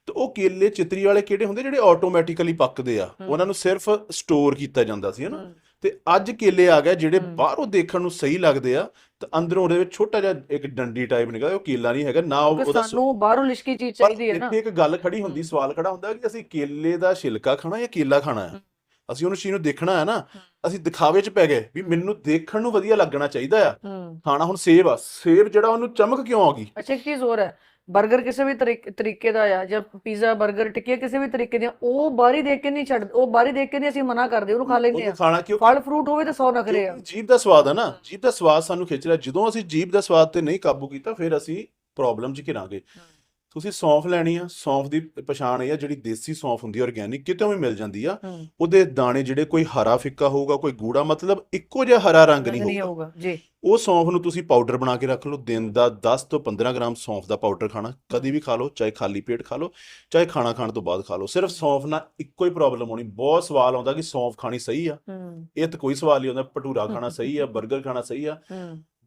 ਤੇ ਉਹ ਕੇਲੇ ਚਿਤਰੀ ਵਾਲੇ ਕਿਹੜੇ ਹੁੰਦੇ? ਜਿਹੜੇ ਆਟੋਮੈਟਿਕਲੀ ਪੱਕਦੇ ਆ। ਉਹਨਾਂ ਨੂੰ ਸਿਰਫ ਸਟੋਰ ਕੀਤਾ ਜਾਂਦਾ ਸੀ ਹਨਾ ਤੇ ਅੱਜ ਕੇਲੇ ਆ ਗਏ ਜਿਹੜੇ। ਬਾਹਰੋਂ ਦੇਖਣ ਨੂੰ ਸਹੀ ਲੱਗਦੇ ਆ ਤੇ ਅੰਦਰੋਂ ਉਹਦੇ ਵਿੱਚ ਛੋਟਾ ਜਿਹਾ ਇੱਕ ਡੰਡੀ ਟਾਈਪ ਨਿਕਲਦਾ ਉਹ ਕੇਲਾ ਨਹੀਂ ਹੈਗਾ ਨਾ ਉਹਦਾ ਸਾਨੂੰ ਬਾਹਰੋਂ ਲਿਸ਼ਕੀ ਚੀਜ਼ ਚਾਹੀਦੀ ਹੈ ਨਾ ਇੱਥੇ ਇੱਕ ਗੱਲ ਖੜੀ ਹੁੰਦੀ। ਸਵਾਲ ਖੜਾ ਹੁੰਦਾ ਕਿ ਅਸੀਂ ਕੇਲੇ ਦਾ ਛਿਲਕਾ ਖਾਣਾ ਜਾਂ ਕੇਲਾ ਖਾਣਾ ਹੈ। ਅਸੀਂ ਉਹਨੂੰ ਚੀਜ਼ ਨੂੰ ਦੇਖਣਾ ਹੈ ਨਾ। ਅਸੀਂ ਦਿਖਾਵੇ 'ਚ ਪੈ ਗਏ ਵੀ ਮੈਨੂੰ ਦੇਖਣ ਨੂੰ ਵਧੀਆ ਲੱਗਣਾ ਚਾਹੀਦਾ ਆ ਖਾਣਾ ਹੁਣ ਸੇਬ ਆ ਸੇਬ ਜਿਹੜਾ ਉਹਨੂੰ ਚਮਕ ਕਿਉਂ ਆ ਗਈ ਅੱਛਾ ਇੱਕ ਚੀਜ਼ ਹੋਰ ਹੈ 버ਗਰ ਕਿਸੇ ਵੀ ਤਰੀਕ- ਦਾ ਆ ਜਾਂ ਪੀਜ਼ਾ 버ਗਰ ਟਿੱਕੀਆਂ ਕਿਸੇ ਵੀ ਤਰੀਕੇ ਦੀਆਂ ਉਹ ਬਾਹਰੀ ਦੇਖ ਕੇ ਨਹੀਂ ਛੱਡ ਉਹ ਬਾਹਰੀ ਦੇਖ ਕੇ ਨਹੀਂ ਅਸੀਂ ਮਨਾ ਕਰਦੇ ਉਹਨੂੰ ਖਾ ਲੈਂਦੇ ਆ। ਖਾਣਾ ਕਿਉਂ? ਫਲ ਫਰੂਟ ਹੋਵੇ ਤਾਂ 100 ਨਖਰੇ ਆ। ਜੀਭ ਦਾ ਸਵਾਦ ਆ ਨਾ ਜੀਭ ਦਾ ਸਵਾਦ ਸਾਨੂੰ ਖਿੱਚ ਰਿਹਾ। ਜਦੋਂ ਅਸੀਂ ਜੀਭ ਦਾ ਸਵਾਦ ਤੇ ਨਹੀਂ ਕਾਬੂ ਕੀਤਾ ਫਿਰ ਅਸੀਂ ਪ੍ਰੋਬਲਮ 'ਚ ਘਿਰਾਂਗੇ। ਤੁਸੀਂ ਸੌਂਫ ਲੈਣੀ ਆ ਸੌਂਫ ਦੀ ਪਛਾਣ ਇਹ ਆ ਜਿਹੜੀ ਦੇਸੀ ਸੌਂਫ ਹੁੰਦੀ ਆ ਆਰਗੇਨਿਕ ਕਿਤੋਂ ਵੀ ਮਿਲ ਜਾਂਦੀ ਆ। ਉਹਦੇ ਦਾਣੇ ਜਿਹੜੇ ਕੋਈ ਹਰਾ ਫਿੱਕਾ ਹੋਊਗਾ ਕੋਈ ਗੂੜਾ ਮਤਲਬ ਇੱਕੋ ਜਿਹਾ ਹਰਾ ਰੰਗ ਨਹੀਂ ਹੋਊਗਾ। ਜੀ। ਉਹ ਸੌਂਫ ਨੂੰ ਤੁਸੀਂ ਪਾਊਡਰ ਬਣਾ ਕੇ ਰੱਖ ਲਓ ਦਿਨ ਦਾ 10 ਤੋਂ 15 ਗ੍ਰਾਮ ਸੌਂਫ ਦਾ ਪਾਊਡਰ ਖਾਣਾ ਕਦੀ ਵੀ ਖਾ ਲਓ ਚਾਹੇ ਖਾਲੀ ਪੇਟ ਖਾ ਲਓ ਚਾਹੇ ਖਾਣਾ ਖਾਣ ਤੋਂ ਬਾਅਦ ਖਾ ਲਓ। ਸਿਰਫ ਸੌਂਫ ਨਾਲ ਇੱਕੋ ਹੀ ਪ੍ਰੋਬਲਮ ਹੋਣੀ ਬਹੁਤ ਸਵਾਲ ਆਉਂਦਾ ਕਿ ਸੌਂਫ ਖਾਣੀ ਸਹੀ ਆ। ਇਹ ਤਾਂ ਕੋਈ ਸਵਾਲ ਨਹੀਂ ਆਉਂਦਾ ਭਟੂਰਾ ਖਾਣਾ ਸਹੀ ਆ 버ਗਰ ਖਾਣਾ ਸਹੀ ਆ।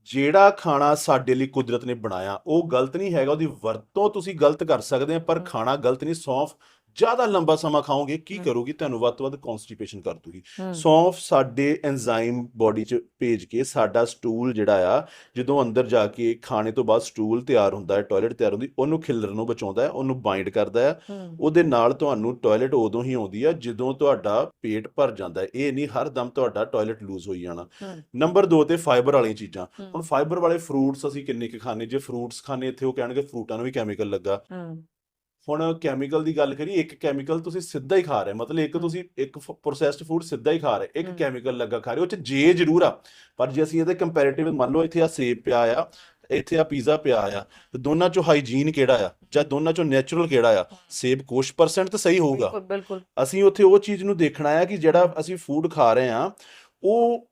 ਜਿਹੜਾ ਖਾਣਾ ਸਾਡੇ ਲਈ ਕੁਦਰਤ ਨੇ ਬਣਾਇਆ ਉਹ ਗਲਤ ਨਹੀਂ ਹੈਗਾ ਉਹਦੀ ਵਰਤੋਂ ਤੁਸੀਂ ਗਲਤ ਕਰ ਸਕਦੇ ਆ ਪਰ। ਖਾਣਾ ਗਲਤ ਨਹੀਂ ਸੌਂਫ ਜ਼ਿਆਦਾ ਲੰਬਾ ਸਮਾਂ ਖਾਓਗੇ ਕੀ। ਕਰੋਗੇ? ਤੁਹਾਨੂੰ ਵੱਧ ਤੋਂ ਵੱਧ ਕਨਸਟੀਪੇਸ਼ਨ ਕਰ ਦੂਗੀ। ਹੂੰ। ਸੌਂਫ ਸਾਡੇ ਐਂਜ਼ਾਈਮ ਬਾਡੀ 'ਚ ਭੇਜ ਕੇ ਸਾਡਾ ਸਟੂਲ ਜਿਹੜਾ ਆ ਜਦੋਂ ਅੰਦਰ ਜਾ ਕੇ ਖਾਣੇ ਤੋਂ ਬਾਅਦ ਸਟੂਲ ਤਿਆਰ ਹੁੰਦਾ ਹੈ ਟਾਇਲਟ ਤਿਆਰ ਹੁੰਦੀ ਉਹਨੂੰ ਖਿਲਰਨ ਨੂੰ ਬਚਾਉਂਦਾ ਹੈ ਉਹਨੂੰ ਬਾਈਂਡ ਕਰਦਾ ਹੈ। ਹੂੰ। ਉਹਦੇ ਨਾਲ ਤੁਹਾਨੂੰ ਟਾਇਲਟ ਉਦੋਂ ਹੀ ਆਉਂਦੀ ਆ ਜਦੋਂ ਤੁਹਾਡਾ ਪੇਟ ਭਰ ਜਾਂਦਾ ਹੈ। ਇਹ ਨਹੀਂ ਹਰ ਦਮ ਤੁਹਾਡਾ ਟਾਇਲਟ ਲੂਜ਼ ਹੋਈ ਜਾਣਾ। ਹੂੰ। ਨੰਬਰ 2 ਤੇ ਫਾਈਬਰ ਵਾਲੀਆਂ ਚੀਜ਼ਾਂ। ਹੂੰ। ਹੁਣ ਫਾਈਬਰ ਵਾਲੇ ਫਰੂਟਸ ਅਸੀਂ ਕਿੰਨੇ ਕੁ ਖਾਣੇ ਜੇ ਫਰੂਟਸ ਖਾਣੇ ਇੱਥੇ ਉਹ ਕਹਿਣਗੇ ਫਰੂਟਾਂ ਨੂੰ ਵੀ ਕੈਮੀਕਲ ਲੱਗਾ। ਹੂੰ। ਹੁਣ ਕੈਮੀਕਲ ਦੀ ਗੱਲ ਕਰੀ ਇੱਕ ਕੈਮੀਕਲ ਤੁਸੀਂ ਸਿੱਧਾ ਹੀ ਖਾ ਰਹੇ ਮਤਲਬ ਇੱਕ। ਤੁਸੀਂ ਇੱਕ ਪ੍ਰੋਸੈਸਡ ਫੂਡ ਸਿੱਧਾ ਹੀ ਖਾ ਰਹੇ ਇੱਕ। ਕੈਮੀਕਲ ਲੱਗਾ ਖਾ ਰਹੇ ਉਹ ਚ ਜੇ ਜ਼ਰੂਰ ਆ ਪਰ ਜੇ ਅਸੀਂ ਇਹਦੇ ਕੰਪੈਰੀਟਿਵ ਮੰਨ ਲਓ ਇੱਥੇ ਆ ਸੇਬ ਪਿਆ ਆ ਇੱਥੇ ਆ ਪੀਜ਼ਾ ਪਿਆ ਆ ਤੇ ਦੋਨਾਂ ਚੋਂ ਹਾਈਜੀਨ ਕਿਹੜਾ ਆ ਜਾਂ ਦੋਨਾਂ ਚੋਂ ਨੈਚੁਰਲ ਕਿਹੜਾ ਆ ਸੇਬ ਕੁਛ ਪਰਸੈਂਟ ਤਾਂ ਸਹੀ ਹੋਊਗਾ ਬਿਲਕੁਲ ਅਸੀਂ ਉੱਥੇ ਉਹ ਚੀਜ਼ ਨੂੰ ਦੇਖਣਾ ਆ ਕਿ ਜਿਹੜਾ ਅਸੀਂ ਫੂਡ ਖਾ ਰਹੇ ਆ ਉਹ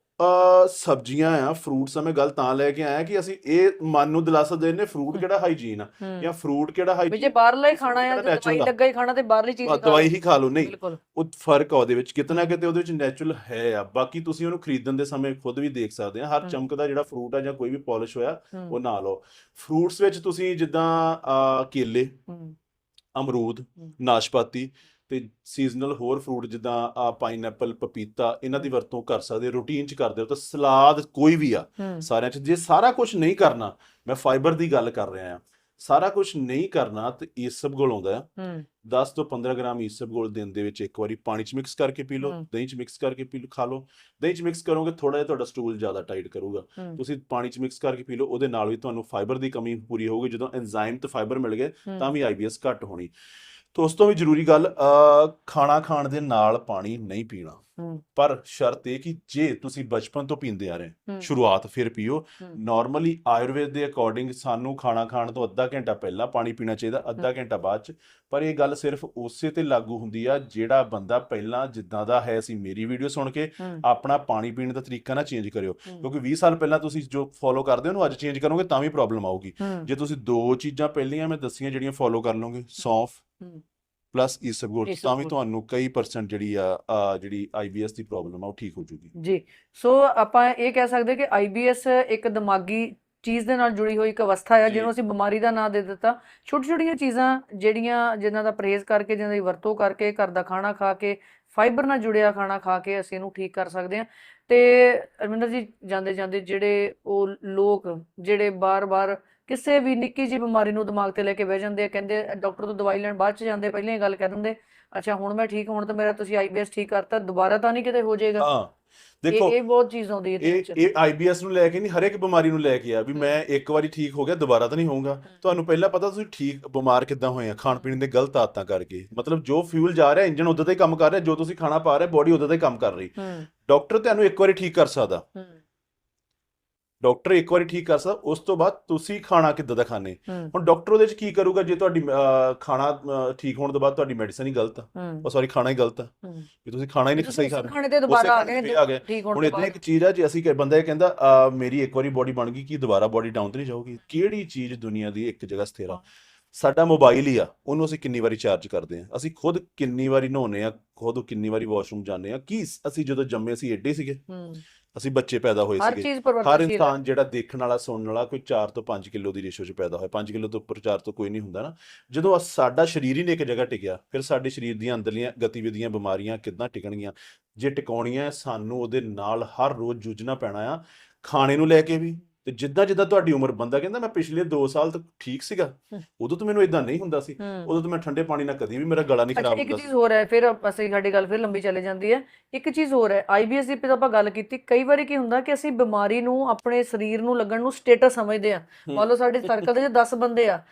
ਸਬਜ਼ੀਆਂ ਆ ਫਰੂਟਸ ਆ ਮੈਂ ਗੱਲ ਤਾਂ ਲੈ ਕੇ ਆਇਆ ਕਿ ਅਸੀਂ ਇਹ ਮਨ ਨੂੰ ਦਿਲਾਸਾ ਦੇ ਨੇ ਫਰੂਟ ਕਿਹੜਾ ਹਾਈਜੀਨ ਆ? ਜਾਂ ਫਰੂਟ ਕਿਹੜਾ ਹਾਈਜੀਨ ਜੇ ਬਾਹਰਲਾ ਹੀ ਖਾਣਾ ਆ ਦਵਾਈ। ਲੱਗਾ ਹੀ ਖਾਣਾ ਤੇ ਬਾਹਰਲੀ ਚੀਜ਼ ਦਵਾਈ। ਹੀ ਖਾ ਲਓ ਨਹੀਂ। ਉਹ ਫ਼ਰਕ ਆ ਉਹਦੇ ਵਿੱਚ ਕਿਤੇ ਨਾ ਕਿਤੇ ਉਹਦੇ ਵਿੱਚ ਨੈਚੁਰਲ ਹੈ ਆ। ਬਾਕੀ ਤੁਸੀਂ ਉਹਨੂੰ ਖਰੀਦਣ ਦੇ ਸਮੇਂ ਖੁਦ ਵੀ ਦੇਖ ਸਕਦੇ ਆ। ਹਰ ਹਮ। ਚਮਕਦਾ ਜਿਹੜਾ ਫਰੂਟ ਆ ਜਾਂ ਕੋਈ ਵੀ ਪਾਲਿਸ਼ ਹੋਇਆ ਉਹ ਨਾ ਲਓ। ਫਰੂਟਸ ਵਿੱਚ ਤੁਸੀਂ ਜਿੱਦਾਂ ਕੇਲੇ ਅਮਰੂਦ। ਨਾਸ਼ਪਾਤੀ ਤੇ ਸੀਜ਼ਨਲ ਹੋਰ ਫਰੂਟ ਜਿੱਦਾਂ ਆ ਪਾਈਨਐਪਲ ਪਪੀਤਾ ਇਹਨਾਂ ਦੀ ਵਰਤੋਂ ਕਰ ਸਕਦੇ ਰੂਟੀਨ ਚ ਕਰਦੇ ਹੋ ਤਾਂ ਸਲਾਦ ਕੋਈ ਵੀ ਆ ਹੂੰ ਸਾਰਿਆਂ ਚ ਜੇ ਸਾਰਾ ਕੁਝ ਨਹੀਂ ਕਰਨਾ ਮੈਂ ਫਾਈਬਰ ਦੀ ਗੱਲ ਕਰ ਰਿਹਾ ਆ ਸਾਰਾ ਕੁਝ ਨਹੀਂ ਕਰਨਾ ਤੇ ਈਸਬਗੋਲ ਆਉਂਦਾ ਹੂੰ। 10 ਤੋਂ 15 ਗ੍ਰਾਮ ਈਸਬਗੋਲ ਦਿਨ ਦੇ ਵਿੱਚ ਇੱਕ ਵਾਰੀ ਪਾਣੀ 'ਚ ਮਿਕਸ ਕਰਕੇ ਪੀ ਲਓ। ਦਹੀਂ 'ਚ ਮਿਕਸ ਕਰਕੇ ਪੀ ਲਓ ਖਾ ਲਓ ਦਹੀਂ 'ਚ ਮਿਕਸ ਕਰੋਗੇ ਥੋੜਾ ਜਿਹਾ ਤੁਹਾਡਾ ਸਟੂਲ ਜ਼ਿਆਦਾ ਟਾਈਟ ਕਰੂਗਾ। ਹੂੰ ਤੁਸੀਂ ਪਾਣੀ 'ਚ ਮਿਕਸ ਕਰਕੇ ਪੀ ਲਓ ਉਹਦੇ ਨਾਲ ਵੀ ਤੁਹਾਨੂੰ ਫਾਈਬਰ ਦੀ ਕਮੀ ਪੂਰੀ ਹੋਊਗੀ ਜਦੋਂ ਐਂਜ਼ਾਈਮ ਤੇ ਫਾਈਬਰ ਮਿਲ ਗਏ ਹੂੰ। ਤਾਂ ਵੀ ਆਈਬੀਐਸ ਘੱਟ ਹੋਣੀ। ਤੋਂ ਉਸ ਤੋਂ ਵੀ ਜ਼ਰੂਰੀ ਗੱਲ ਖਾਣਾ ਖਾਣ ਦੇ ਨਾਲ ਪਾਣੀ ਨਹੀਂ ਪੀਣਾ। ਪਰ ਸ਼ਰਤ ਇਹ ਕਿ ਜੇ ਤੁਸੀਂ ਬਚਪਨ ਤੋਂ ਪੀਂਦੇ ਆ ਰਹੇ। ਸ਼ੁਰੂਆਤ ਫਿਰ ਪੀਓ। ਨਾਰਮਲੀ ਆਯੁਰਵੇਦ ਦੇ ਅਕੋਰਡਿੰਗ ਸਾਨੂੰ ਖਾਣਾ ਖਾਣ ਤੋਂ ਅੱਧਾ ਘੰਟਾ ਪਹਿਲਾਂ ਪਾਣੀ ਪੀਣਾ ਚਾਹੀਦਾ ਅੱਧਾ ਘੰਟਾ ਬਾਅਦ ਚ। ਪਰ ਇਹ ਗੱਲ ਸਿਰਫ ਉਸੇ ਤੇ ਲਾਗੂ ਹੁੰਦੀ ਆ ਜਿਹੜਾ ਬੰਦਾ ਪਹਿਲਾਂ ਜਿੱਦਾਂ ਦਾ ਹੈ ਸੀ। ਮੇਰੀ ਵੀਡੀਓ ਸੁਣ ਕੇ ਆਪਣਾ ਪਾਣੀ ਪੀਣ ਦਾ ਤਰੀਕਾ ਨਾ ਚੇਂਜ ਕਰਿਓ। ਕਿਉਂਕਿ 20 ਸਾਲ ਪਹਿਲਾਂ ਤੁਸੀਂ ਜੋ ਫੋਲੋ ਕਰਦੇ ਹੋ ਉਹਨੂੰ ਅੱਜ ਚੇਂਜ ਕਰੋਗੇ ਤਾਂ ਵੀ ਪ੍ਰੋਬਲਮ ਆਊਗੀ। ਜੇ ਤੁਸੀਂ ਦੋ ਚੀਜ਼ਾਂ ਪਹਿਲੀਆਂ ਮੈਂ ਦੱਸੀਆਂ ਜਿਹੜੀਆਂ ਫੋਲੋ ਕਰ ਲਓਗੇ ਸੌਂਫ। ਪਲੱਸ ਈਸਬਗੋਲ ਤਾਂ ਵੀ। ਤੁਹਾਨੂੰ ਕਈ ਪਰਸੈਂਟ ਜਿਹੜੀ ਆ ਆ ਜਿਹੜੀ ਆਈਬੀਐਸ ਦੀ ਪ੍ਰੋਬਲਮ ਆ ਉਹ ਠੀਕ ਹੋ ਜੂਗੀ ਜੀ ਸੋ ਆਪਾਂ ਇਹ ਕਹਿ ਸਕਦੇ ਕਿ ਆਈਬੀਐਸ ਇੱਕ ਦਿਮਾਗੀ ਚੀਜ਼ ਦੇ ਨਾਲ ਜੁੜੀ ਹੋਈ ਇੱਕ ਅਵਸਥਾ ਹੈ। ਜਿਹਨੂੰ ਅਸੀਂ ਬਿਮਾਰੀ ਦਾ ਨਾਂ ਦੇ ਦਿੱਤਾ ਛੋਟੀ ਛੋਟੀਆਂ ਚੀਜ਼ਾਂ ਜਿਹੜੀਆਂ ਜਿਨ੍ਹਾਂ ਦਾ ਪਰਹੇਜ਼ ਕਰਕੇ ਜਿਨ੍ਹਾਂ ਦੀ ਵਰਤੋਂ ਕਰਕੇ ਘਰ ਦਾ ਖਾਣਾ ਖਾ ਕੇ ਫਾਈਬਰ ਨਾਲ ਜੁੜਿਆ ਖਾਣਾ ਖਾ ਕੇ ਅਸੀਂ ਇਹਨੂੰ ਠੀਕ ਕਰ ਸਕਦੇ ਹਾਂ ਤੇ ਅਰਵਿੰਦਰ ਜੀ ਜਾਂਦੇ ਜਾਂਦੇ ਜਿਹੜੇ ਉਹ ਲੋਕ ਜਿਹੜੇ ਬਾਰ-ਬਾਰ ਕਿਸੇ ਵੀ ਨਿੱਕੀ ਜਿਹੀ ਬਿਮਾਰੀ ਨੂੰ ਦਿਮਾਗ ਤੇ ਲੈ ਕੇ ਬਹਿ ਜਾਂਦੇ ਆ ਕਹਿੰਦੇ ਡਾਕਟਰ ਤੋਂ ਦਵਾਈ ਲੈਣ ਬਾਅਦ ਚ ਜਾਂਦੇ ਪਹਿਲਾਂ ਹੀ ਗੱਲ ਕਹਿ ਦਿੰਦੇ ਅੱਛਾ ਹੁਣ ਮੈਂ ਠੀਕ ਹੁਣ ਤਾਂ ਮੇਰਾ ਤੁਸੀਂ ਆਈਬੀਐਸ ਠੀਕ ਕਰਤਾ ਦੁਬਾਰਾ ਤਾਂ ਨਹੀਂ ਕਿਤੇ ਹੋ ਜਾਏਗਾ? ਹਾਂ ਦੇਖੋ ਇਹ ਬਹੁਤ ਚੀਜ਼ ਆਉਂਦੀ ਹੈ ਇਹ ਇਹ ਆਈਬੀਐਸ ਨੂੰ ਲੈ ਕੇ ਨਹੀਂ ਹਰ ਇੱਕ ਬਿਮਾਰੀ ਨੂੰ ਲੈ ਕੇ ਆ ਵੀ। ਮੈਂ ਇੱਕ ਵਾਰੀ ਠੀਕ ਹੋ ਗਿਆ ਦੁਬਾਰਾ ਤਾਂ ਨਹੀਂ ਹੋਊਗਾ। ਤੁਹਾਨੂੰ ਪਹਿਲਾਂ ਪਤਾ ਤੁਸੀਂ ਠੀਕ ਬਿਮਾਰ ਕਿੱਦਾਂ ਹੋਏ ਆ ਖਾਣ ਪੀਣ ਦੇ ਗਲਤ ਆਦਤਾਂ ਕਰਕੇ। ਮਤਲਬ ਜੋ ਫਿਊਲ ਜਾ ਰਿਹਾ ਇੰਜਨ ਉਦੋਂ ਹੀ ਕੰਮ ਕਰ ਰਿਹਾ ਜੋ ਤੁਸੀਂ ਖਾਣਾ ਪਾ ਰਹੇ ਬੋਡੀ ਉਦੋਂ ਹੀ ਕੰਮ ਕਰ ਰਹੀ। ਡਾਕਟਰ ਤੁਹਾਨੂੰ ਇੱਕ ਵਾਰੀ ਠੀਕ ਕਰ ਸਕਦਾ। ਡਾਕਟਰ ਇੱਕ ਵਾਰੀ ਠੀਕ ਕਰ ਸਕਦਾ ਉਸ ਤੋਂ ਬਾਅਦ ਤੁਸੀਂ ਖਾਣਾ ਕਿੱਦਾਂ ਦਾ ਖਾਣੇ ਹੁਣ ਡਾਕਟਰ ਉਹਦੇ ਚ ਕੀ ਕਰੂਗਾ ਜੇ ਤੁਹਾਡੀ ਖਾਣਾ ਠੀਕ ਹੋਣ ਤੋਂ ਬਾਅਦ ਤੁਹਾਡੀ ਮੈਡੀਸਨ ਹੀ ਗਲਤ ਆ। ਉਹ ਸੌਰੀ ਖਾਣਾ ਹੀ ਗਲਤ ਆ। ਵੀ ਤੁਸੀਂ ਖਾਣਾ ਹੀ ਨਹੀਂ ਸਹੀ ਖਾ ਰਹੇ। ਖਾਣੇ ਤੇ ਦੁਬਾਰਾ ਆ ਗਏ ਠੀਕ ਹੋਣ ਹੁਣ ਇਦਾਂ ਇੱਕ ਚੀਜ਼ ਆ ਜੇ ਅਸੀਂ ਕਿ ਬੰਦਾ ਇਹ ਕਹਿੰਦਾ ਮੇਰੀ ਇੱਕ ਵਾਰੀ ਬੋਡੀ ਬਣ ਗਈ ਕੀ ਦੁਬਾਰਾ ਬੋਡੀ ਡਾਊਨ ਤੇ ਨਹੀਂ ਜਾਊਗੀ? ਕਿਹੜੀ ਚੀਜ਼ ਦੁਨੀਆ ਦੀ ਇੱਕ ਜਗ੍ਹਾ ਸਥਿਰ ਆ। ਸਾਡਾ ਮੋਬਾਈਲ ਹੀ ਆ ਉਹਨੂੰ ਅਸੀਂ ਕਿੰਨੀ ਵਾਰੀ ਚਾਰਜ ਕਰਦੇ ਆ? ਅਸੀਂ ਖੁਦ ਕਿੰਨੀ ਵਾਰੀ ਨਹਾਉਂਦੇ ਆ ਖੁਦ ਕਿੰਨੀ ਵਾਰੀ ਵਾਸ਼ਰੂਮ ਜਾਂਦੇ ਆ? ਕੀ ਅਸੀਂ ਜਦੋਂ ਜੰਮੇ ਸੀ ਏਡੇ ਸੀਗੇ। ਅਸੀਂ ਬੱਚੇ ਪੈਦਾ ਹੋਏ ਹਰ ਸੀਗੇ। ਚੀਜ਼ ਹਰ ਪਰਿਵਰਤਨਸ਼ੀਲ ਹੈ ਇਨਸਾਨ ਜਿਹੜਾ ਦੇਖਣ ਵਾਲਾ ਸੁਣਨ ਵਾਲਾ ਕੋਈ 4 ਤੋਂ 5 ਕਿਲੋ ਦੀ ਰੇਸ਼ੋ 'ਚ ਪੈਦਾ ਹੋਇਆ। 5 ਕਿਲੋ ਤੋਂ ਉੱਪਰ 4 ਤੋਂ ਕੋਈ ਨਹੀਂ ਹੁੰਦਾ ਨਾ। ਜਦੋਂ ਅਸ- ਸਾਡਾ ਸਰੀਰ ਹੀ ਨਹੀਂ ਇੱਕ ਜਗ੍ਹਾ ਟਿਕਿਆ ਫਿਰ ਸਾਡੇ ਸਰੀਰ ਦੀਆਂ ਅੰਦਰਲੀਆਂ ਗਤੀਵਿਧੀਆਂ ਬਿਮਾਰੀਆਂ ਕਿੱਦਾਂ ਟਿਕਣਗੀਆਂ? ਜੇ ਟਿਕਾਉਣੀਆਂ ਸਾਨੂੰ ਉਹਦੇ ਨਾਲ ਹਰ ਰੋਜ਼ ਜੂਝਣਾ ਪੈਣਾ ਆ। ਖਾਣੇ ਨੂੰ ਲੈ ਕੇ ਵੀ ਤੇ ਜਿੱਦਾਂ ਜਿੱਦਾਂ ਤੁਹਾਡੀ ਉਮਰ ਬੰਦਾ ਕਹਿੰਦਾ ਮੈਂ ਪਿਛਲੇ 2 ਸਾਲ ਤੱਕ ਠੀਕ ਸੀਗਾ। ਉਦੋਂ ਤਾਂ ਮੈਨੂੰ ਇਦਾਂ ਨਹੀਂ ਹੁੰਦਾ ਸੀ। ਉਦੋਂ ਤਾਂ ਮੈਂ ਠੰਡੇ ਪਾਣੀ ਨਾਲ ਕਦੀ ਵੀ ਮੇਰਾ ਗਲਾ ਨਹੀਂ ਖਰਾਬ ਇੱਕ ਹੁੰਦਾ ਚੀਜ਼ ਸੀ ਹੋਰ ਹੈ ਫਿਰ ਅਸੀਂ ਸਾਡੀ ਗੱਲ ਫਿਰ ਲੰਬੀ ਚੱਲੇ ਜਾਂਦੀ ਹੈ। ਇੱਕ ਚੀਜ਼ ਹੋਰ ਹੈ ਆਈਬੀਐਸ ਦੀ ਆਪਾਂ ਗੱਲ ਕੀਤੀ ਕਈ ਵਾਰੀ ਕੀ ਹੁੰਦਾ ਕਿ ਅਸੀਂ ਬਿਮਾਰੀ ਨੂੰ ਆਪਣੇ ਸਰੀਰ ਨੂੰ ਲੱਗਣ ਨੂੰ ਸਟੇਟਸ ਸਮਝਦੇ ਆ। ਮੰਨ ਲਓ ਸਾਡੇ ਸਰਕਲ ਦੇ ਵਿੱਚ 10 ਬੰਦੇ ਆ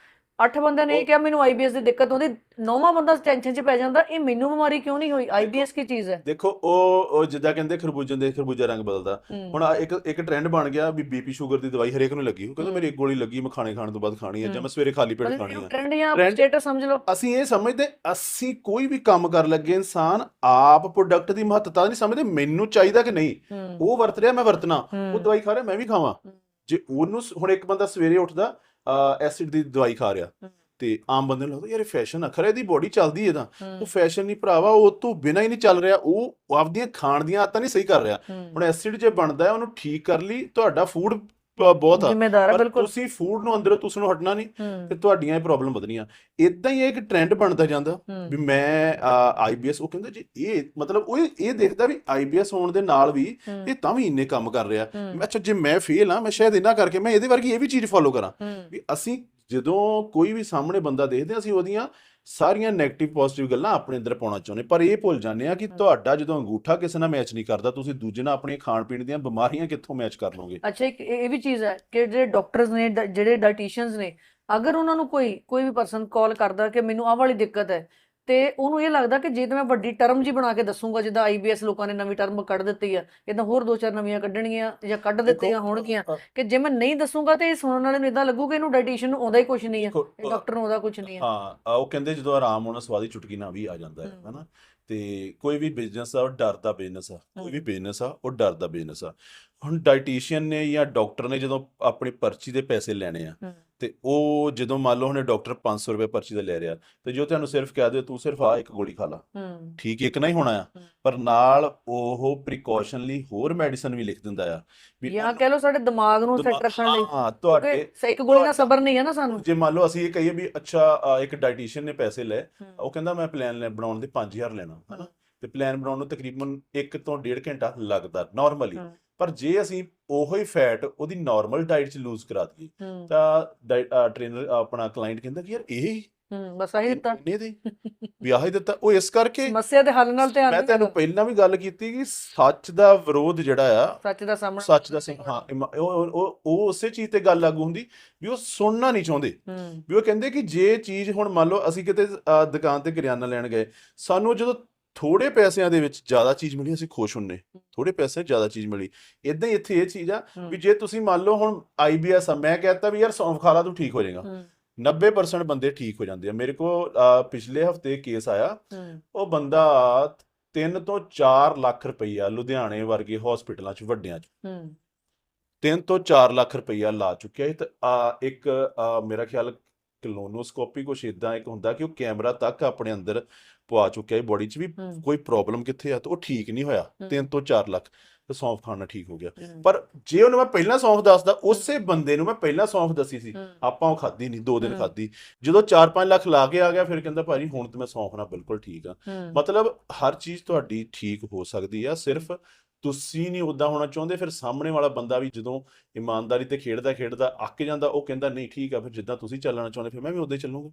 8 ਬੰਦਿਆਂ ਨੇ ਇਹ ਕਿਹਾ ਮੈਨੂੰ ਆਈਬੀਐਸ ਦੀ ਦਿੱਕਤ ਆਉਂਦੀ। ਨੌਵਾਂ ਬੰਦਾ ਟੈਨਸ਼ਨ 'ਚ ਪੈ ਜਾਂਦਾ ਇਹ ਮੈਨੂੰ ਬਿਮਾਰੀ ਕਿਉਂ ਨਹੀਂ ਹੋਈ? ਆਈਬੀਐਸ ਕੀ ਚੀਜ਼ ਹੈ? ਦੇਖੋ ਉਹ ਉਹ ਜਿੱਦਾਂ ਕਹਿੰਦੇ ਖਰਬੂਜੇ ਦੇ ਖਰਬੂਜਾ ਰੰਗ ਬਦਲਦਾ। ਹੁਣ ਆਹ ਇੱਕ ਇੱਕ ਟ੍ਰੈਂਡ ਬਣ ਗਿਆ ਵੀ ਬੀਪੀ ਸ਼ੂਗਰ ਦੀ ਦਵਾਈ ਹਰੇਕ ਨੂੰ ਲੱਗੀ। ਉਹ ਕਹਿੰਦਾ। ਮੇਰੀ ਇੱਕ ਗੋਲੀ ਲੱਗੀ ਮੈਂ ਖਾਣੇ ਖਾਣ ਤੋਂ ਬਾਅਦ ਖਾਣੀ ਹੈ ਜਾਂ। ਮੈਂ ਸਵੇਰੇ ਖਾਲੀ ਪੇਟ ਖਾਣੀ ਹੈ ਟ੍ਰੈਂਡ ਜਾਂ Trend- ਸਟੇਟਸ ਸਮਝ ਲਓ। ਅਸੀਂ ਇਹ ਸਮਝਦੇ ਅਸੀਂ ਕੋਈ ਵੀ ਕੰਮ ਕਰ ਲੱਗੇ ਇਨਸਾਨ ਆਪ ਪ੍ਰੋਡਕਟ ਦੀ ਮਹੱਤਤਾ ਨਹੀਂ ਸਮਝਦੇ ਮੈਨੂੰ ਚਾਹੀਦਾ ਕਿ ਨਹੀਂ। ਹੂੰ। ਉਹ ਵਰਤ ਰਿਹਾ ਮੈਂ ਵਰਤਣਾ। ਉਹ ਦਵਾਈ ਖਾ ਰਿਹਾ ਮੈਂ ਵੀ ਖਾਵਾਂ। ਜੇ ਉਹਨੂੰ ਸ- ਹੁਣ ਇੱਕ ਬੰਦਾ ਸਵੇਰੇ ਉੱਠਦਾ ਐਸਿਡ ਦੀ ਦਵਾਈ ਖਾ ਰਿਹਾ। ਤੇ ਆਮ ਬੰਦੇ ਨੂੰ ਲੱਗਦਾ ਯਾਰ ਇਹ ਫੈਸ਼ਨ ਆ ਖਰੇ ਇਹਦੀ ਬੋਡੀ ਚੱਲਦੀ ਹੈ ਤਾਂ। ਉਹ ਫੈਸ਼ਨ ਨਹੀਂ ਭਰਾਵਾ ਉਹ ਤੋਂ ਬਿਨਾਂ ਹੀ ਨਹੀਂ ਚੱਲ ਰਿਹਾ। ਉਹ ਆਪਦੀਆਂ ਖਾਣ ਦੀਆਂ ਆਦਤਾਂ ਨਹੀਂ ਸਹੀ ਕਰ ਰਿਹਾ। ਹੁਣ ਐਸਿਡ ਜੇ ਬਣਦਾ ਹੈ ਉਹਨੂੰ ਠੀਕ ਕਰ ਲਈ ਤੁਹਾਡਾ ਫੂਡ ਬਹੁਤ ਆ। ਜ਼ਿੰਮੇਦਾਰ ਬਿਲਕੁਲ। ਤੁਸੀਂ ਫੂਡ ਨੂੰ ਅੰਦਰੋਂ ਤੁਸੀਂ ਨੂੰ ਹਟਣਾ ਨਹੀਂ ਤੇ ਤੁਹਾਡੀਆਂ ਇਹ ਪ੍ਰੋਬਲਮ ਵਧਣੀਆਂ ਇਦਾਂ ਹੀ ਇਹ ਇੱਕ ਟ੍ਰੈਂਡ ਬਣਦਾ ਜਾਂਦਾ ਵੀ ਮੈਂ ਆਈਬੀਐਸ ਉਹ ਕਹਿੰਦਾ ਜੀ ਇਹ ਮਤਲਬ ਉਹ ਇਹ ਦੇਖਦਾ ਵੀ ਆਈਬੀਐਸ ਹੋਣ ਦੇ ਨਾਲ ਵੀ ਇਹ ਤਾਂ ਵੀ ਇੰਨੇ ਕੰਮ ਕਰ ਰਿਹਾ। ਅੱਛਾ ਜੇ ਮੈਂ ਫੇਲ ਆ ਮੈਂ ਸ਼ਾਇਦ ਇਹਨਾਂ ਕਰਕੇ ਮੈਂ ਇਹਦੇ ਵਰਗੀ ਇਹ ਵੀ ਚੀਜ਼ ਫੋਲੋ ਕਰਾਂ। ਵੀ ਅਸੀਂ ਜਦੋਂ ਕੋਈ ਵੀ ਸਾਹਮਣੇ ਬੰਦਾ ਦੇਖਦੇ ਅਸੀਂ ਉਹਦੀਆਂ ਸਾਰੀਆਂ 네ਗੇਟਿਵ ਪੋਜ਼ਿਟਿਵ ਗੱਲਾਂ ਆਪਣੇ ਅੰਦਰ ਪਾਉਣਾ ਚਾਹੁੰਦੇ। ਪਰ ਇਹ ਭੁੱਲ ਜਾਂਦੇ ਆ ਕਿ ਤੁਹਾਡਾ ਜਦੋਂ ਅੰਗੂਠਾ ਕਿਸੇ ਨਾਲ ਮੈਚ ਨਹੀਂ ਕਰਦਾ ਤੁਸੀਂ ਦੂਜੇ ਨਾਲ ਆਪਣੀਆਂ ਖਾਣ ਪੀਣ ਦੀਆਂ ਬਿਮਾਰੀਆਂ ਕਿੱਥੋਂ ਮੈਚ ਕਰ ਲਓਗੇ? ਅੱਛਾ ਇੱਕ ਇਹ ਵੀ ਚੀਜ਼ ਹੈ ਕਿ ਜਿਹੜੇ ਡਾਕਟਰਸ ਨੇ ਡ- ਜਿਹੜੇ ਡਾਈਟੀਸ਼ੀਅਨਸ ਨੇ ਅਗਰ ਉਹਨਾਂ ਨੂੰ ਕੋਈ ਕੋਈ ਵੀ ਪਰਸਨ ਕਾਲ ਕਰਦਾ ਕਿ ਮੈਨੂੰ ਆਹ ਵਾਲੀ ਦਿੱਕਤ ਹੈ ਤੇ ਉਹਨੂੰ ਇਹ ਲੱਗਦਾ ਕਿ ਜੇ ਤਾਂ ਮੈਂ ਵੱਡੀ ਟਰਮ ਜੀ ਬਣਾ ਕੇ ਦੱਸੂਗਾ ਜਿੱਦਾਂ ਆਈਬੀਐਸ ਲੋਕਾਂ ਨੇ ਨਵੀਂ ਟਰਮ ਕੱਢ ਦਿੱਤੀ ਆ ਇਦਾਂ ਹੋਰ ਦੋ ਚਾਰ ਨਵੀਆਂ ਕੱਢਣਗੀਆਂ ਜਾਂ ਕੱਢ ਦਿੱਤੀਆਂ ਹੋਣਗੀਆਂ ਕਿ ਜੇ ਮੈਂ ਨਹੀਂ ਦੱਸੂਗਾ ਤੇ ਇਹ ਸੁਣਨ ਵਾਲੇ ਨੂੰ ਇਦਾਂ ਲੱਗੂਗਾ ਇਹਨੂੰ ਡਾਈਟੀਸ਼ੀਅਨ ਨੂੰ ਆਉਂਦਾ ਹੀ ਕੁਝ ਨਹੀਂ ਆ ਡਾਕਟਰ ਨੂੰ ਆਉਂਦਾ ਕੁਝ ਨਹੀਂ ਆ ਹਾਂ ਉਹ ਕਹਿੰਦੇ ਜਦੋਂ ਆਰਾਮ ਹੋਣਾ ਸਵਾਦੀ ਚੁਟਕੀ ਨਾ ਵੀ ਆ ਜਾਂਦਾ ਹੈ। ਹਨਾ ਤੇ ਕੋਈ ਵੀ ਬਿਜ਼ਨਸ ਆ ਉਹ ਡਰ ਦਾ ਬਿਜ਼ਨਸ ਆ ਕੋਈ ਵੀ। ਬਿਜ਼ਨਸ ਆ ਉਹ ਡਰ ਦਾ ਬਿਜ਼ਨਸ ਆ ਹੁਣ ਡਾਈਟੀਸ਼ੀਅਨ ਨੇ ਜਾਂ ਡਾਕਟਰ ਨੇ ਜਦੋਂ ਆਪਣੀ ਪਰਚੀ ਦੇ ਪੈਸੇ ਲੈਣੇ ਆ। ਤੇ ਉਹ ਜਦੋਂ ਮੰਨ ਲਓ ਹੁਣੇ ਡਾਕਟਰ 500 ਰੁਪਏ ਪਰਚੀ ਦਾ ਲੈ ਰਿਹਾ ਤੇ ਜੋ ਤੁਹਾਨੂੰ ਸਿਰਫ ਕਹਿ ਦਿਓ ਤੂੰ ਸਿਰਫ ਆ ਇੱਕ ਗੋਲੀ ਖਾ ਲਾ। ਠੀਕ ਇੱਕ ਨਾ ਹੀ ਹੋਣਾ ਆ। ਪਰ ਨਾਲ ਉਹ ਪ੍ਰੀਕਾਸ਼ਨ ਲਈ ਹੋਰ ਮੈਡੀਸਨ ਵੀ ਲਿਖ ਦਿੰਦਾ ਆ ਵੀ ਜਾਂ ਕਹਿ ਲਓ ਸਾਡੇ ਦਿਮਾਗ ਨੂੰ ਸੈੱਟ ਰੱਖਣ ਲਈ। ਹਾਂ ਤੁਹਾਡੇ ਇੱਕ ਗੋਲੀ ਨਾਲ ਸਬਰ ਨਹੀਂ ਹੈ ਨਾ ਸਾਨੂੰ। ਜੇ ਮੰਨ ਲਓ ਅਸੀਂ ਇਹ ਕਹੀਏ ਵੀ ਅੱਛਾ ਇੱਕ ਡਾਈਟੀਸ਼ੀਅਨ ਨੇ ਪੈਸੇ ਲਏ ਹੂੰ। ਉਹ ਕਹਿੰਦਾ ਮੈਂ ਪਲਾਨ ਬਣਾਉਣ ਦੇ 5000 ਲੈਣਾ ਹਨਾ। ਤੇ ਪਲਾਨ ਬਣਾਉਣ ਨੂੰ ਤਕਰੀਬਨ 1 ਤੋਂ 1.5 ਘੰਟਾ ਲੱਗਦਾ ਨਾਰਮਲੀ। ਪਰ ਜੇ ਅਸੀਂ ਉਹੋ ਹੀ ਫੈਟ ਉਹਦੀ ਨਾਰਮਲ ਡਾਈਟ ਚ ਲੂਜ਼ ਕਰਾ ਦਈਏ ਤਾਂ ਟ੍ਰੇਨਰ ਆਪਣਾ ਕਲਾਇੰਟ ਕਹਿੰਦਾ ਕਿ ਯਾਰ ਇਹ ਹੀ ਬਸ ਆਹੀ ਦਿੱਤਾ। ਇੰਨੇ ਦੇ। ਵੀ ਆਹੀ ਦਿੱਤਾ। ਉਹ ਇਸ ਕਰਕੇ ਸਮੱਸਿਆ ਦੇ ਹੱਲ ਨਾਲ ਧਿਆਨ ਮੈਂ ਨਹੀਂ ਤੁਹਾਨੂੰ। ਪਹਿਲਾਂ ਵੀ ਗੱਲ ਕੀਤੀ ਕਿ ਸੱਚ ਦਾ ਵਿਰੋਧ ਜਿਹੜਾ ਆ ਸੱਚ ਦਾ ਸਾਹਮਣਾ ਸੱਚ ਦਾ ਸਿੰਘ ਹਾਂ ਉਹ ਉਹ- ਉਸੇ ਚੀਜ਼ ਤੇ ਗੱਲ ਲਾਗੂ ਹੁੰਦੀ ਵੀ ਉਹ ਸੁਣਨਾ ਨਹੀਂ ਚਾਹੁੰਦੇ। ਵੀ ਉਹ ਕਹਿੰਦੇ ਕਿ ਜੇ ਚੀਜ਼ ਹੁਣ ਮੰਨ ਲਓ ਅਸੀਂ ਕਿਤੇ ਦੁਕਾਨ ਤੇ ਕਰਿਆਨਾ ਲੈਣ ਗਏ ਸਾਨੂੰ ਜਦੋਂ ਥੋੜੇ ਪੈਸਿਆਂ ਦੇ ਵਿੱਚ ਜ਼ਿਆਦਾ ਚੀਜ਼ ਮਿਲੀ ਅਸੀਂ ਖੁਸ਼ ਹੁੰਨੇ। ਥੋੜੇ ਪੈਸੇ ਜ਼ਿਆਦਾ ਚੀਜ਼ ਮਿਲੀ। ਇਦਾਂ ਹੀ ਇੱਥੇ ਇਹ ਚੀਜ਼ ਆ ਵੀ ਜੇ ਤੁਸੀਂ ਮੰਨ ਲਓ ਹੁਣ ਆਈਬੀਐਸ ਆ ਮੈਂ ਕਹਤਾ ਵੀ ਯਾਰ ਸੌਂਫ ਖਾ ਲਾ ਤੂੰ ਠੀਕ ਹੋ ਜਾਏਗਾ। ਹੂੰ। 90% ਬੰਦੇ ਠੀਕ ਹੋ ਜਾਂਦੇ ਆ। ਮੇਰੇ ਕੋਲ ਪਿਛਲੇ ਹਫ਼ਤੇ ਕੇਸ ਆਇਆ। ਉਹ ਬੰਦਾ 3 ਤੋਂ 4 ਲੱਖ ਰੁਪਈਆ ਲੁਧਿਆਣੇ ਵਰਗੇ ਹਸਪੀਟਲਾਂ 'ਚ ਵੱਡਿਆਂ 'ਚ। ਹੂੰ। 3 ਤੋਂ 4 ਲੱਖ ਰੁਪਈਆ ਲਾ ਚੁੱਕਿਆ ਹੈ ਤੇ ਇੱਕ ਮੇਰਾ ਖਿਆਲ ਕਲੋਨੋਸਕੋਪੀ ਕੁਛ ਇਦਾਂ ਇੱਕ ਹੁੰਦਾ ਕਿ ਉਹ ਕੈਮਰਾ ਤੱਕ ਆਪਣੇ ਅੰਦਰ ਪਵਾ ਚੁੱਕਿਆ ਹੈ ਬੋਡੀ 'ਚ ਵੀ ਕੋਈ ਪ੍ਰੋਬਲਮ ਕਿੱਥੇ ਆ ਤੇ ਉਹ ਠੀਕ ਨਹੀਂ ਹੋਇਆ ਹੂੰ। 3 ਤੋਂ 4 ਲੱਖ ਤੇ ਸੌਂਫ ਖਾਣਾ ਠੀਕ ਹੋ ਗਿਆ। ਪਰ ਜੇ ਉਹਨੂੰ ਮੈਂ ਪਹਿਲਾਂ ਸੌਂਫ ਦੱਸਦਾ ਉਸੇ ਬੰਦੇ ਨੂੰ ਮੈਂ ਪਹਿਲਾਂ ਸੌਂਫ ਦੱਸੀ ਸੀ ਆਪਾਂ ਉਹ ਖਾਧੀ ਨਹੀਂ 2 ਦਿਨ। ਖਾਧੀ। ਜਦੋਂ 4-5 ਲੱਖ ਲਾ ਕੇ ਆ ਗਿਆ ਫਿਰ ਕਹਿੰਦਾ ਭਾਜੀ ਹੁਣ ਤੇ ਮੈਂ ਸੌਂਫ ਨਾਲ ਬਿਲਕੁਲ ਠੀਕ ਆ। ਮਤਲਬ ਹਰ ਚੀਜ਼ ਤੁਹਾਡੀ ਠੀਕ ਹੋ ਸਕਦੀ ਆ ਸਿਰਫ ਤੁਸੀਂ ਨਹੀਂ ਉਦਾਂ ਹੋਣਾ ਚਾਹੁੰਦੇ, ਫਿਰ ਸਾਹਮਣੇ ਵਾਲਾ ਬੰਦਾ ਵੀ ਜਦੋਂ ਇਮਾਨਦਾਰੀ ਤੇ ਖੇਡਦਾ ਖੇਡਦਾ ਅੱਕ ਜਾਂਦਾ, ਉਹ ਕਹਿੰਦਾ, ਨਹੀਂ, ਠੀਕ ਆ, ਫਿਰ ਜਿੱਦਾਂ ਤੁਸੀਂ ਚੱਲਣਾ ਚਾਹੁੰਦੇ, ਫਿਰ ਮੈਂ ਵੀ ਉਦਾਂ ਹੀ ਚੱਲੂਗਾ।